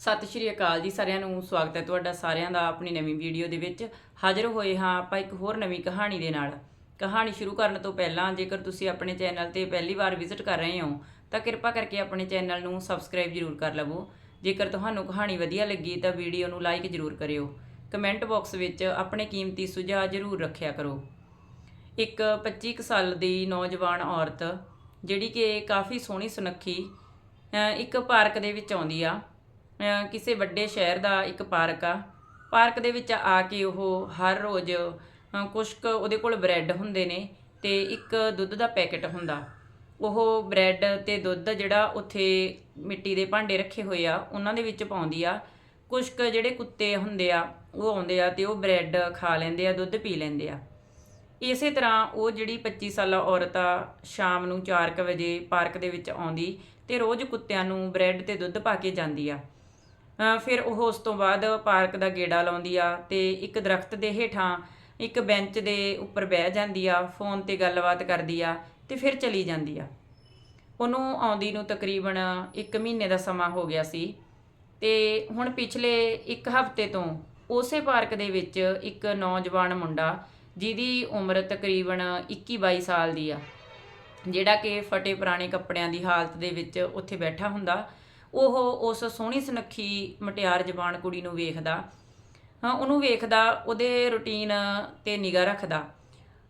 ਸਤਿ ਸ਼੍ਰੀ ਅਕਾਲ ਜੀ ਸਾਰਿਆਂ ਨੂੰ, ਸਵਾਗਤ ਹੈ ਤੁਹਾਡਾ ਸਾਰਿਆਂ ਦਾ ਆਪਣੀ ਨਵੀਂ ਵੀਡੀਓ ਦੇ ਵਿੱਚ। ਹਾਜ਼ਰ ਹੋਏ ਹਾਂ ਆਪਾਂ ਇੱਕ ਹੋਰ ਨਵੀਂ ਕਹਾਣੀ ਦੇ ਨਾਲ। ਕਹਾਣੀ ਸ਼ੁਰੂ ਕਰਨ ਤੋਂ ਪਹਿਲਾਂ ਜੇਕਰ ਤੁਸੀਂ ਆਪਣੇ ਚੈਨਲ ਤੇ ਪਹਿਲੀ ਵਾਰ ਵਿਜ਼ਿਟ ਕਰ ਰਹੇ ਹੋ, ਤਾਂ ਕਿਰਪਾ ਕਰਕੇ ਆਪਣੇ ਚੈਨਲ ਨੂੰ ਸਬਸਕ੍ਰਾਈਬ ਜ਼ਰੂਰ ਕਰ ਲਵੋ। ਜੇਕਰ ਤੁਹਾਨੂੰ ਕਹਾਣੀ ਵਧੀਆ ਲੱਗੀ, ਤਾਂ ਵੀਡੀਓ ਨੂੰ ਲਾਈਕ ਜ਼ਰੂਰ ਕਰਿਓ। ਕਮੈਂਟ ਬਾਕਸ ਵਿੱਚ ਆਪਣੇ ਕੀਮਤੀ ਸੁਝਾਅ ਜ਼ਰੂਰ ਰੱਖਿਆ ਕਰੋ। ਇੱਕ 25 ਕੁ ਸਾਲ ਦੀ ਨੌਜਵਾਨ ਔਰਤ, ਜਿਹੜੀ ਕਿ ਕਾਫੀ ਸੋਹਣੀ ਸੁਨੱਖੀ ਇੱਕ ਪਾਰਕ ਦੇ ਵਿੱਚ ਆਉਂਦੀ ਆ। ਕਿਸੇ ਵੱਡੇ ਸ਼ਹਿਰ ਦਾ ਇੱਕ ਪਾਰਕ ਆ। ਪਾਰਕ ਦੇ ਵਿੱਚ ਆ ਕੇ ਉਹ ਹਰ ਰੋਜ਼ ਅ, ਕੁ ਉਹਦੇ ਕੋਲ ਬ੍ਰੈਡ ਹੁੰਦੇ ਨੇ ਤੇ ਇੱਕ ਦੁੱਧ ਦਾ ਪੈਕੇਟ ਹੁੰਦਾ। ਉਹ ਬ੍ਰੈਡ ਤੇ ਦੁੱਧ ਜਿਹੜਾ ਉੱਥੇ ਮਿੱਟੀ ਦੇ ਭਾਂਡੇ ਰੱਖੇ ਹੋਏ ਆ ਉਹਨਾਂ ਦੇ ਵਿੱਚ ਪਾਉਂਦੀ ਆ। ਕੁਛ ਕੁ ਜਿਹੜੇ ਕੁੱਤੇ ਹੁੰਦੇ ਆ ਉਹ ਆਉਂਦੇ ਆ ਤੇ ਉਹ ਬ੍ਰੈਡ ਖਾ ਲੈਂਦੇ ਆ ਦੁੱਧ ਪੀ ਲੈਂਦੇ ਆ। ਇਸੇ ਤਰ੍ਹਾਂ ਉਹ ਜਿਹੜੀ 25 ਸਾਲਾ ਔਰਤ ਆ ਸ਼ਾਮ ਨੂੰ 4:00 ਵਜੇ ਪਾਰਕ ਦੇ ਵਿੱਚ ਆਉਂਦੀ ਤੇ ਰੋਜ਼ ਕੁੱਤਿਆਂ ਨੂੰ ਬ੍ਰੈਡ ਤੇ ਦੁੱਧ ਪਾ ਕੇ ਜਾਂਦੀ ਆ। ਫਿਰ ਉਹ ਉਸ ਤੋਂ ਬਾਅਦ ਪਾਰਕ ਦਾ ਗੇੜਾ ਲਾਉਂਦੀ ਆ ਤੇ ਇੱਕ ਦਰਖਤ ਦੇ ਹੇਠਾਂ ਇੱਕ ਬੈਂਚ ਦੇ ਉੱਪਰ ਬਹਿ ਜਾਂਦੀ ਆ, ਫੋਨ ਤੇ ਗੱਲਬਾਤ ਕਰਦੀ ਆ ਤੇ ਫਿਰ ਚਲੀ ਜਾਂਦੀ ਆ। ਉਹਨੂੰ ਆਉਂਦੀ ਨੂੰ ਤਕਰੀਬਨ 1 ਮਹੀਨੇ ਦਾ ਸਮਾਂ ਹੋ ਗਿਆ ਸੀ ਤੇ ਹੁਣ ਪਿਛਲੇ 1 ਹਫ਼ਤੇ ਤੋਂ ਉਸੇ ਪਾਰਕ ਦੇ ਵਿੱਚ ਇੱਕ ਨੌਜਵਾਨ ਮੁੰਡਾ ਜਿਹਦੀ ਉਮਰ ਤਕਰੀਬਨ 21-22 ਸਾਲ ਦੀ ਆ, ਜਿਹੜਾ ਕਿ ਫਟੇ ਪੁਰਾਣੇ ਕੱਪੜਿਆਂ ਦੀ ਹਾਲਤ ਦੇ ਵਿੱਚ ਉੱਥੇ ਬੈਠਾ ਹੁੰਦਾ ਉਹ ਉਸ ਸੋਹਣੀ ਸੁਨੱਖੀ ਮਟਿਆਰ ਜਵਾਨ ਕੁੜੀ ਨੂੰ ਵੇਖਦਾ, ਹਾਂ, ਉਹਨੂੰ ਵੇਖਦਾ, ਉਹਦੇ ਰੁਟੀਨ ਤੇ ਨਿਗਾਹ ਰੱਖਦਾ।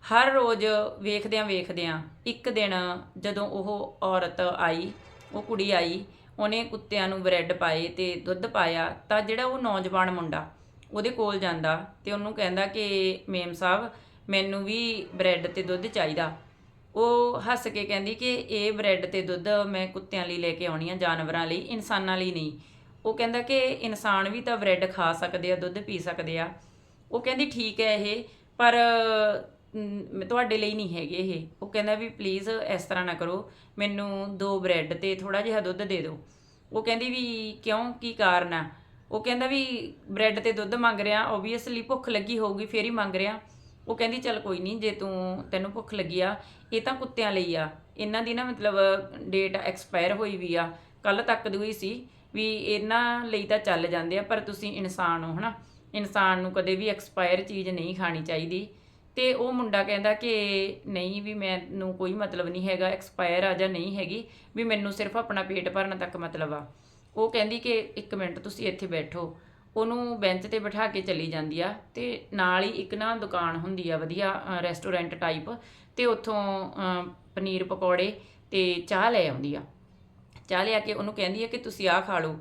ਹਰ ਰੋਜ਼ ਵੇਖਦਿਆਂ ਵੇਖਦਿਆਂ ਇੱਕ ਦਿਨ ਜਦੋਂ ਉਹ ਔਰਤ ਆਈ, ਉਹ ਕੁੜੀ ਆਈ, ਉਹਨੇ ਕੁੱਤਿਆਂ ਨੂੰ ਬ੍ਰੈਡ ਪਾਏ ਤੇ ਦੁੱਧ ਪਾਇਆ, ਤਾਂ ਜਿਹੜਾ ਉਹ ਨੌਜਵਾਨ ਮੁੰਡਾ ਉਹਦੇ ਕੋਲ ਜਾਂਦਾ ਤੇ ਉਹਨੂੰ ਕਹਿੰਦਾ ਕਿ, ਮੇਮ ਸਾਹਿਬ, ਮੈਨੂੰ ਵੀ ਬ੍ਰੈਡ ਤੇ ਦੁੱਧ ਚਾਹੀਦਾ। ਉਹ ਹੱਸ ਕੇ ਕਹਿੰਦੀ ਕਿ ਇਹ ਬ੍ਰੈਡ ਤੇ ਦੁੱਧ ਮੈਂ ਕੁੱਤਿਆਂ ਲਈ ਲੈ ਕੇ ਆਉਣੀ ਆ, ਜਾਨਵਰਾਂ ਲਈ, ਇਨਸਾਨਾਂ ਲਈ ਨਹੀਂ। ਉਹ ਕਹਿੰਦਾ ਕਿ ਇਨਸਾਨ ਵੀ ਤਾਂ ਬ੍ਰੈਡ ਖਾ ਸਕਦੇ ਆ, ਦੁੱਧ ਪੀ ਸਕਦੇ ਆ। ਉਹ ਕਹਿੰਦੀ ਠੀਕ ਹੈ ਇਹ, ਪਰ ਤੁਹਾਡੇ ਲਈ ਨਹੀਂ ਹੈਗੇ ਇਹ। ਉਹ ਕਹਿੰਦਾ ਵੀ ਪਲੀਜ਼ ਇਸ ਤਰ੍ਹਾਂ ਨਾ ਕਰੋ, ਮੈਨੂੰ ਦੋ ਬ੍ਰੈਡ ਤੇ ਥੋੜਾ ਜਿਹਾ ਦੁੱਧ ਦੇ ਦਿਓ। ਉਹ ਕਹਿੰਦੀ ਵੀ ਕਿਉਂ, ਕੀ ਕਾਰਨ ਆ? ਉਹ ਕਹਿੰਦਾ ਵੀ ਬ੍ਰੈਡ ਤੇ ਦੁੱਧ ਮੰਗ ਰਿਹਾ ਓਬਵੀਅਸਲੀ ਭੁੱਖ ਲੱਗੀ ਹੋਊਗੀ, ਫੇਰ ਹੀ ਮੰਗ ਰਿਹਾ। ਉਹ ਕਹਿੰਦੀ, ਚੱਲ ਕੋਈ ਨਹੀਂ ਜੇ ਤੂੰ, ਤੈਨੂੰ ਭੁੱਖ ਲੱਗੀ ਆ, ਇਹ ਤਾਂ ਕੁੱਤਿਆਂ ਲਈ ਆ। ਇਹਨਾਂ ਦੀ ਨਾ ਮਤਲਬ ਡੇਟ ਐਕਸਪਾਇਰ ਹੋਈ ਵੀ ਆ। ਕੱਲ ਤੱਕ ਦੀ ਹੋਈ ਸੀ ਵੀ ਇਹਨਾਂ ਲਈ ਤਾਂ ਚੱਲ ਜਾਂਦੇ ਆ, ਪਰ ਤੁਸੀਂ ਇਨਸਾਨ ਹੋ, ਹਨਾ? ਇਨਸਾਨ ਨੂੰ ਕਦੇ ਵੀ ਐਕਸਪਾਇਰ ਚੀਜ਼ ਨਹੀਂ ਖਾਣੀ ਚਾਹੀਦੀ। ਤੇ ਉਹ ਮੁੰਡਾ ਕਹਿੰਦਾ ਕਿ ਨਹੀਂ ਵੀ ਮੈਨੂੰ ਕੋਈ ਮਤਲਬ ਨਹੀਂ ਹੈਗਾ, ਐਕਸਪਾਇਰ ਆ ਜਾਂ ਨਹੀਂ ਹੈਗੀ, ਵੀ ਮੈਨੂੰ ਸਿਰਫ ਆਪਣਾ ਪੇਟ ਭਰਨ ਤੱਕ ਮਤਲਬ ਆ। ਉਹ ਕਹਿੰਦੀ ਕਿ ਇੱਕ ਮਿੰਟ, ਤੁਸੀਂ ਇੱਥੇ ਬੈਠੋ। ਉਹਨੂੰ ਬੈਂਚ ਤੇ ਬਿਠਾ ਕੇ ਚਲੀ ਜਾਂਦੀ ਆ ਤੇ ਨਾਲ ਹੀ ਇੱਕ ਨਾ ਦੁਕਾਨ ਹੁੰਦੀ ਆ ਵਧੀਆ ਰੈਸਟੋਰੈਂਟ ਟਾਈਪ ਤੇ ਉੱਥੋਂ ਪਨੀਰ ਪਕੌੜੇ ਤੇ ਚਾਹ ਲੈ ਆਉਂਦੀ ਆ। ਚਾਹ ਲਿਆ ਕੇ ਉਹਨੂੰ ਕਹਿੰਦੀ ਆ ਕਿ ਤੁਸੀਂ ਆਹ ਖਾ ਲਓ।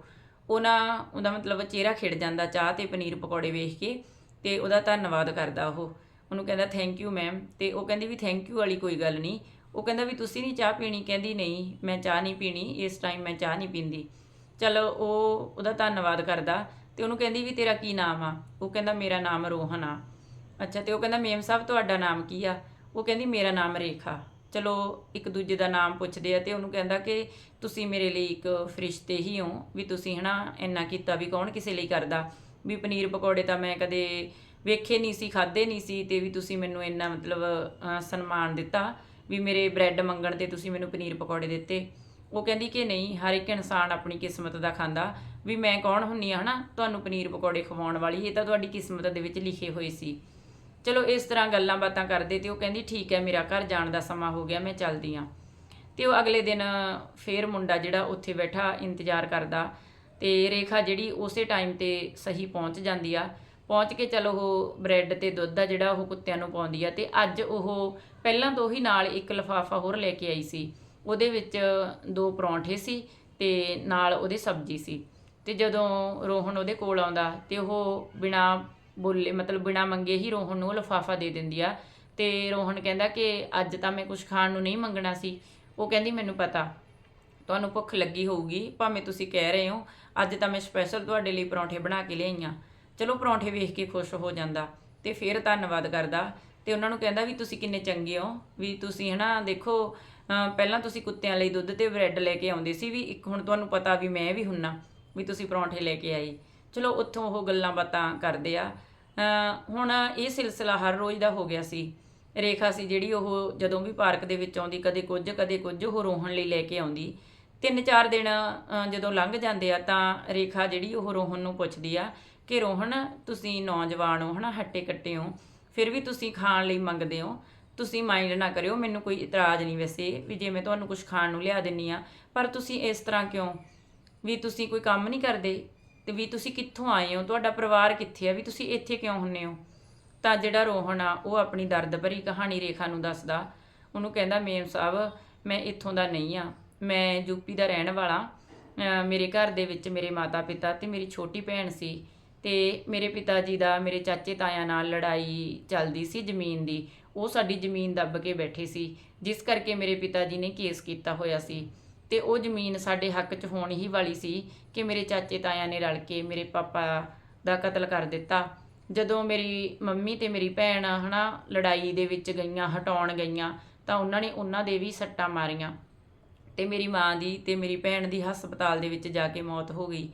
ਉਹਨਾਂ ਉਹਦਾ ਮਤਲਬ ਚਿਹਰਾ ਖਿੜ ਜਾਂਦਾ ਚਾਹ ਤੇ ਪਨੀਰ ਪਕੌੜੇ ਵੇਖ ਕੇ ਤੇ ਉਹਦਾ ਧੰਨਵਾਦ ਕਰਦਾ ਉਹ। ਉਹਨੂੰ ਕਹਿੰਦਾ ਥੈਂਕ ਯੂ ਮੈਮ ਤੇ ਉਹ ਕਹਿੰਦੀ ਵੀ ਥੈਂਕ ਯੂ ਵਾਲੀ ਕੋਈ ਗੱਲ ਨਹੀਂ। ਉਹ ਕਹਿੰਦਾ ਵੀ, ਤੁਸੀਂ ਨਹੀਂ ਚਾਹ ਪੀਣੀ? ਕਹਿੰਦੀ, ਨਹੀਂ, ਮੈਂ ਚਾਹ ਨਹੀਂ ਪੀਣੀ। ਇਸ ਟਾਈਮ ਮੈਂ ਚਾਹ ਨਹੀਂ ਪੀਂਦੀ। ਚਲੋ ਉਹ ਉਹਦਾ ਧੰਨਵਾਦ ਕਰਦਾ। ਤੇ ਉਹਨੂੰ ਕਹਿੰਦੀ ਵੀ ਤੇਰਾ ਕੀ ਨਾਮ ਆ? ਉਹ ਕਹਿੰਦਾ, ਮੇਰਾ ਨਾਮ ਰੋਹਨ ਆ। ਅੱਛਾ, ਤੇ ਉਹ ਕਹਿੰਦਾ, ਮੇਮ ਸਾਹਿਬ, ਤੁਹਾਡਾ ਨਾਮ ਕੀ ਆ? ਉਹ ਕਹਿੰਦੀ, ਮੇਰਾ ਨਾਮ ਰੇਖਾ। ਚਲੋ, ਇੱਕ ਦੂਜੇ ਦਾ ਨਾਮ ਪੁੱਛਦੇ ਆ ਤੇ ਉਹਨੂੰ ਕਹਿੰਦਾ ਕਿ ਤੁਸੀਂ ਮੇਰੇ ਲਈ ਇੱਕ ਫਰਿਸ਼ਤੇ ਹੀ ਹੋ, ਵੀ ਤੁਸੀਂ ਹਨਾ ਇੰਨਾ ਕੀਤਾ ਵੀ ਕੌਣ ਕਿਸੇ ਲਈ ਕਰਦਾ? ਵੀ ਪਨੀਰ ਪਕੌੜੇ ਤਾਂ ਮੈਂ ਕਦੇ ਵੇਖੇ ਨਹੀਂ ਸੀ ਖਾਦੇ ਨਹੀਂ ਸੀ ਤੇ ਵੀ ਤੁਸੀਂ ਮੈਨੂੰ ਇੰਨਾ ਮਤਲਬ ਸਨਮਾਨ ਦਿੱਤਾ ਵੀ ਮੇਰੇ ਬ੍ਰੈਡ ਮੰਗਣ ਤੇ ਤੁਸੀਂ ਮੈਨੂੰ ਪਨੀਰ ਪਕੌੜੇ ਦਿੱਤੇ। ਉਹ ਕਹਿੰਦੀ ਕਿ ਨਹੀਂ, ਹਰ ਇੱਕ ਇਨਸਾਨ ਆਪਣੀ ਕਿਸਮਤ ਦਾ ਖਾਂਦਾ। ਵੀ ਮੈਂ ਕੌਣ ਹੁੰਨੀ ਆ, ਹਨਾ? ਤੁਹਾਨੂੰ ਪਨੀਰ ਪਕੌੜੇ ਖਵਾਉਣ ਵਾਲੀ, ਇਹ ਤਾਂ ਤੁਹਾਡੀ ਕਿਸਮਤ ਦੇ ਵਿੱਚ ਲਿਖੇ ਹੋਏ ਸੀ। ਚਲੋ, ਇਸ ਤਰ੍ਹਾਂ ਗੱਲਾਂ ਬਾਤਾਂ ਕਰਦੇ ਤੇ ਉਹ ਕਹਿੰਦੀ, ਠੀਕ ਹੈ, ਮੇਰਾ ਘਰ ਜਾਣ ਦਾ ਸਮਾਂ ਹੋ ਗਿਆ, ਮੈਂ ਚੱਲਦੀ ਆ ਤੇ ਉਹ ਅਗਲੇ ਦਿਨ ਫੇਰ ਮੁੰਡਾ ਜਿਹੜਾ ਉੱਥੇ ਬੈਠਾ, ਇੰਤਜ਼ਾਰ ਕਰਦਾ ਤੇ ਰੇਖਾ ਜਿਹੜੀ ਉਸੇ ਟਾਈਮ ਤੇ ਸਹੀ ਪਹੁੰਚ ਜਾਂਦੀ ਆ। ਪਹੁੰਚ ਕੇ ਚਲੋ, ਉਹ ਬ੍ਰੈਡ ਤੇ ਦੁੱਧ ਆ ਜਿਹੜਾ ਉਹ ਕੁੱਤਿਆਂ ਨੂੰ ਪਾਉਂਦੀ ਆ ਤੇ ਅੱਜ ਉਹ ਪਹਿਲਾਂ ਤੋਂ ਹੀ ਨਾਲ ਇੱਕ ਲਫਾਫਾ ਹੋਰ ਲੈ ਕੇ ਆਈ ਸੀ। ਉਹਦੇ ਵਿੱਚ ਦੋ ਪਰੌਂਠੇ ਸੀ ਤੇ ਨਾਲ ਉਹਦੇ ਸਬਜ਼ੀ ਸੀ। ਤੇ ਜਦੋਂ ਰੋਹਨ ਉਹਦੇ ਕੋਲ ਆਉਂਦਾ ਤੇ ਉਹ ਬਿਨਾ ਬੋਲੇ, ਮਤਲਬ ਬਿਨਾ ਮੰਗੇ ਹੀ ਰੋਹਨ ਨੂੰ ਲਫਾਫਾ ਦੇ ਦਿੰਦੀ ਆ। ਤੇ ਰੋਹਨ ਕਹਿੰਦਾ ਕਿ ਅੱਜ ਤਾਂ ਮੈਂ ਕੁਝ ਖਾਣ ਨੂੰ ਨਹੀਂ ਮੰਗਣਾ ਸੀ। ਉਹ ਕਹਿੰਦੀ, ਮੈਨੂੰ ਪਤਾ, ਤੁਹਾਨੂੰ ਭੁੱਖ ਲੱਗੀ ਹੋਊਗੀ, ਭਾਵੇਂ ਤੁਸੀਂ ਕਹਿ ਰਹੇ ਹੋ, ਅੱਜ ਤਾਂ ਮੈਂ ਸਪੈਸ਼ਲ ਤੁਹਾਡੇ ਲਈ ਪਰੌਂਠੇ ਬਣਾ ਕੇ ਲਿਆਈਆਂ ਚਲੋ ਪਰੌਂਠੇ ਵੇਖ ਕੇ ਖੁਸ਼ ਹੋ ਜਾਂਦਾ ਤੇ ਫਿਰ ਧੰਨਵਾਦ ਕਰਦਾ। ਤੇ ਉਹਨਾਂ ਨੂੰ ਕਹਿੰਦਾ ਵੀ ਤੁਸੀਂ ਕਿੰਨੇ ਚੰਗੇ ਹੋ, ਵੀ ਤੁਸੀਂ ਹਨਾ, ਦੇਖੋ ਪਹਿਲਾਂ ਤੁਸੀਂ ਕੁੱਤਿਆਂ ਲਈ ਦੁੱਧ ਤੇ ਬ੍ਰੈਡ ਲੈ ਕੇ ਆਉਂਦੇ ਸੀ ਵੀ ਇੱਕ ਹੁਣ ਤੁਹਾਨੂੰ ਪਤਾ ਵੀ ਮੈਂ ਵੀ ਹੁੰਨਾ। ਵੀ ਤੁਸੀਂ ਪਰੌਂਠੇ ਲੈ ਕੇ ਆਏ। ਚਲੋ, ਉੱਥੋਂ ਉਹ ਗੱਲਾਂ ਬਾਤਾਂ ਕਰਦੇ ਆ। ਹੁਣ ਇਹ ਸਿਲਸਿਲਾ ਹਰ ਰੋਜ਼ ਦਾ ਹੋ ਗਿਆ ਸੀ। ਰੇਖਾ ਸੀ ਜਿਹੜੀ ਉਹ ਜਦੋਂ ਵੀ ਪਾਰਕ ਦੇ ਵਿੱਚ ਆਉਂਦੀ, ਕਦੇ ਕੁਝ ਕਦੇ ਕੁਝ ਉਹ ਰੋਹਣ ਲਈ ਲੈ ਕੇ ਆਉਂਦੀ। ਤਿੰਨ ਚਾਰ ਦਿਨ ਜਦੋਂ ਲੰਘ ਜਾਂਦੇ ਆ ਤਾਂ ਰੇਖਾ ਜਿਹੜੀ ਉਹ ਰੋਹਨ ਨੂੰ ਪੁੱਛਦੀ ਆ ਕਿ ਰੋਹਨ ਤੁਸੀਂ ਨੌਜਵਾਨ ਹੋ, ਹਨਾ, ਹੱਟੇ ਕੱਟੇ ਹੋ। ਫਿਰ ਵੀ ਤੁਸੀਂ ਖਾਣ ਲਈ ਮੰਗਦੇ ਹੋ। ਤੁਸੀਂ ਮਾਈਂਡ ਨਾ ਕਰਿਓ, ਮੈਨੂੰ ਕੋਈ ਇਤਰਾਜ਼ ਨਹੀਂ ਵੈਸੇ ਵੀ ਜੇ ਮੈਂ ਤੁਹਾਨੂੰ ਕੁਝ ਖਾਣ ਨੂੰ ਲਿਆ ਦਿੰਨੀ ਆ, ਪਰ ਤੁਸੀਂ ਇਸ ਤਰ੍ਹਾਂ ਕਿਉਂ? ਵੀ ਤੁਸੀਂ ਕੋਈ ਕੰਮ ਨਹੀਂ ਕਰਦੇ ਤੇ ਵੀ ਤੁਸੀਂ ਕਿੱਥੋਂ ਆਏ ਹੋ? ਤੁਹਾਡਾ ਪਰਿਵਾਰ ਕਿੱਥੇ ਆ? ਵੀ ਤੁਸੀਂ ਇੱਥੇ ਕਿਉਂ ਹੁੰਨੇ ਹੋ? ਤਾਂ ਜਿਹੜਾ ਰੋਹਨ ਆ, ਉਹ ਆਪਣੀ ਦਰਦ ਭਰੀ ਕਹਾਣੀ ਰੇਖਾ ਨੂੰ ਦੱਸਦਾ। ਉਹਨੂੰ ਕਹਿੰਦਾ, ਮੇਮ ਸਾਹਿਬ, ਮੈਂ ਇੱਥੋਂ ਦਾ ਨਹੀਂ ਆ। ਮੈਂ ਯੂਪੀ ਦਾ ਰਹਿਣ ਵਾਲਾ। ਮੇਰੇ ਘਰ ਦੇ ਵਿੱਚ ਮੇਰੇ ਮਾਤਾ ਪਿਤਾ ਤੇ ਮੇਰੀ ਛੋਟੀ ਭੈਣ ਸੀ ਤੇ ਮੇਰੇ ਪਿਤਾ ਜੀ ਦਾ, ਮੇਰੇ ਚਾਚੇ ਤਾਇਆ ਨਾਲ ਲੜਾਈ ਚੱਲਦੀ ਸੀ ਜ਼ਮੀਨ ਦੀ। ਉਹ ਸਾਡੀ ਜ਼ਮੀਨ ਦੱਬ ਕੇ ਬੈਠੇ ਸੀ। ਜਿਸ ਕਰਕੇ ਮੇਰੇ ਪਿਤਾ ਜੀ ਨੇ ਕੇਸ ਕੀਤਾ ਹੋਇਆ ਸੀ। ਤੇ ਉਹ ਜ਼ਮੀਨ ਸਾਡੇ ਹੱਕ 'ਚ ਹੋਣ ਹੀ ਵਾਲੀ ਸੀ ਕਿ ਮੇਰੇ ਚਾਚੇ ਤਾਇਆਂ ਨੇ ਰਲ ਕੇ ਮੇਰੇ ਪਾਪਾ ਦਾ ਕਤਲ ਕਰ ਦਿੱਤਾ। ਜਦੋਂ ਮੇਰੀ ਮੰਮੀ ਤੇ ਮੇਰੀ ਭੈਣ ਹਨਾ ਲੜਾਈ ਦੇ ਵਿੱਚ ਗਈਆਂ, ਹਟਾਉਣ ਗਈਆਂ, ਤਾਂ ਉਹਨਾਂ ਨੇ ਉਹਨਾਂ ਦੇ ਵੀ ਸੱਟਾਂ ਮਾਰੀਆਂ। ਤੇ ਮੇਰੀ ਮਾਂ ਦੀ ਤੇ ਮੇਰੀ ਭੈਣ ਦੀ ਹਸਪਤਾਲ ਦੇ ਵਿੱਚ ਜਾ ਕੇ ਮੌਤ ਹੋ ਗਈ।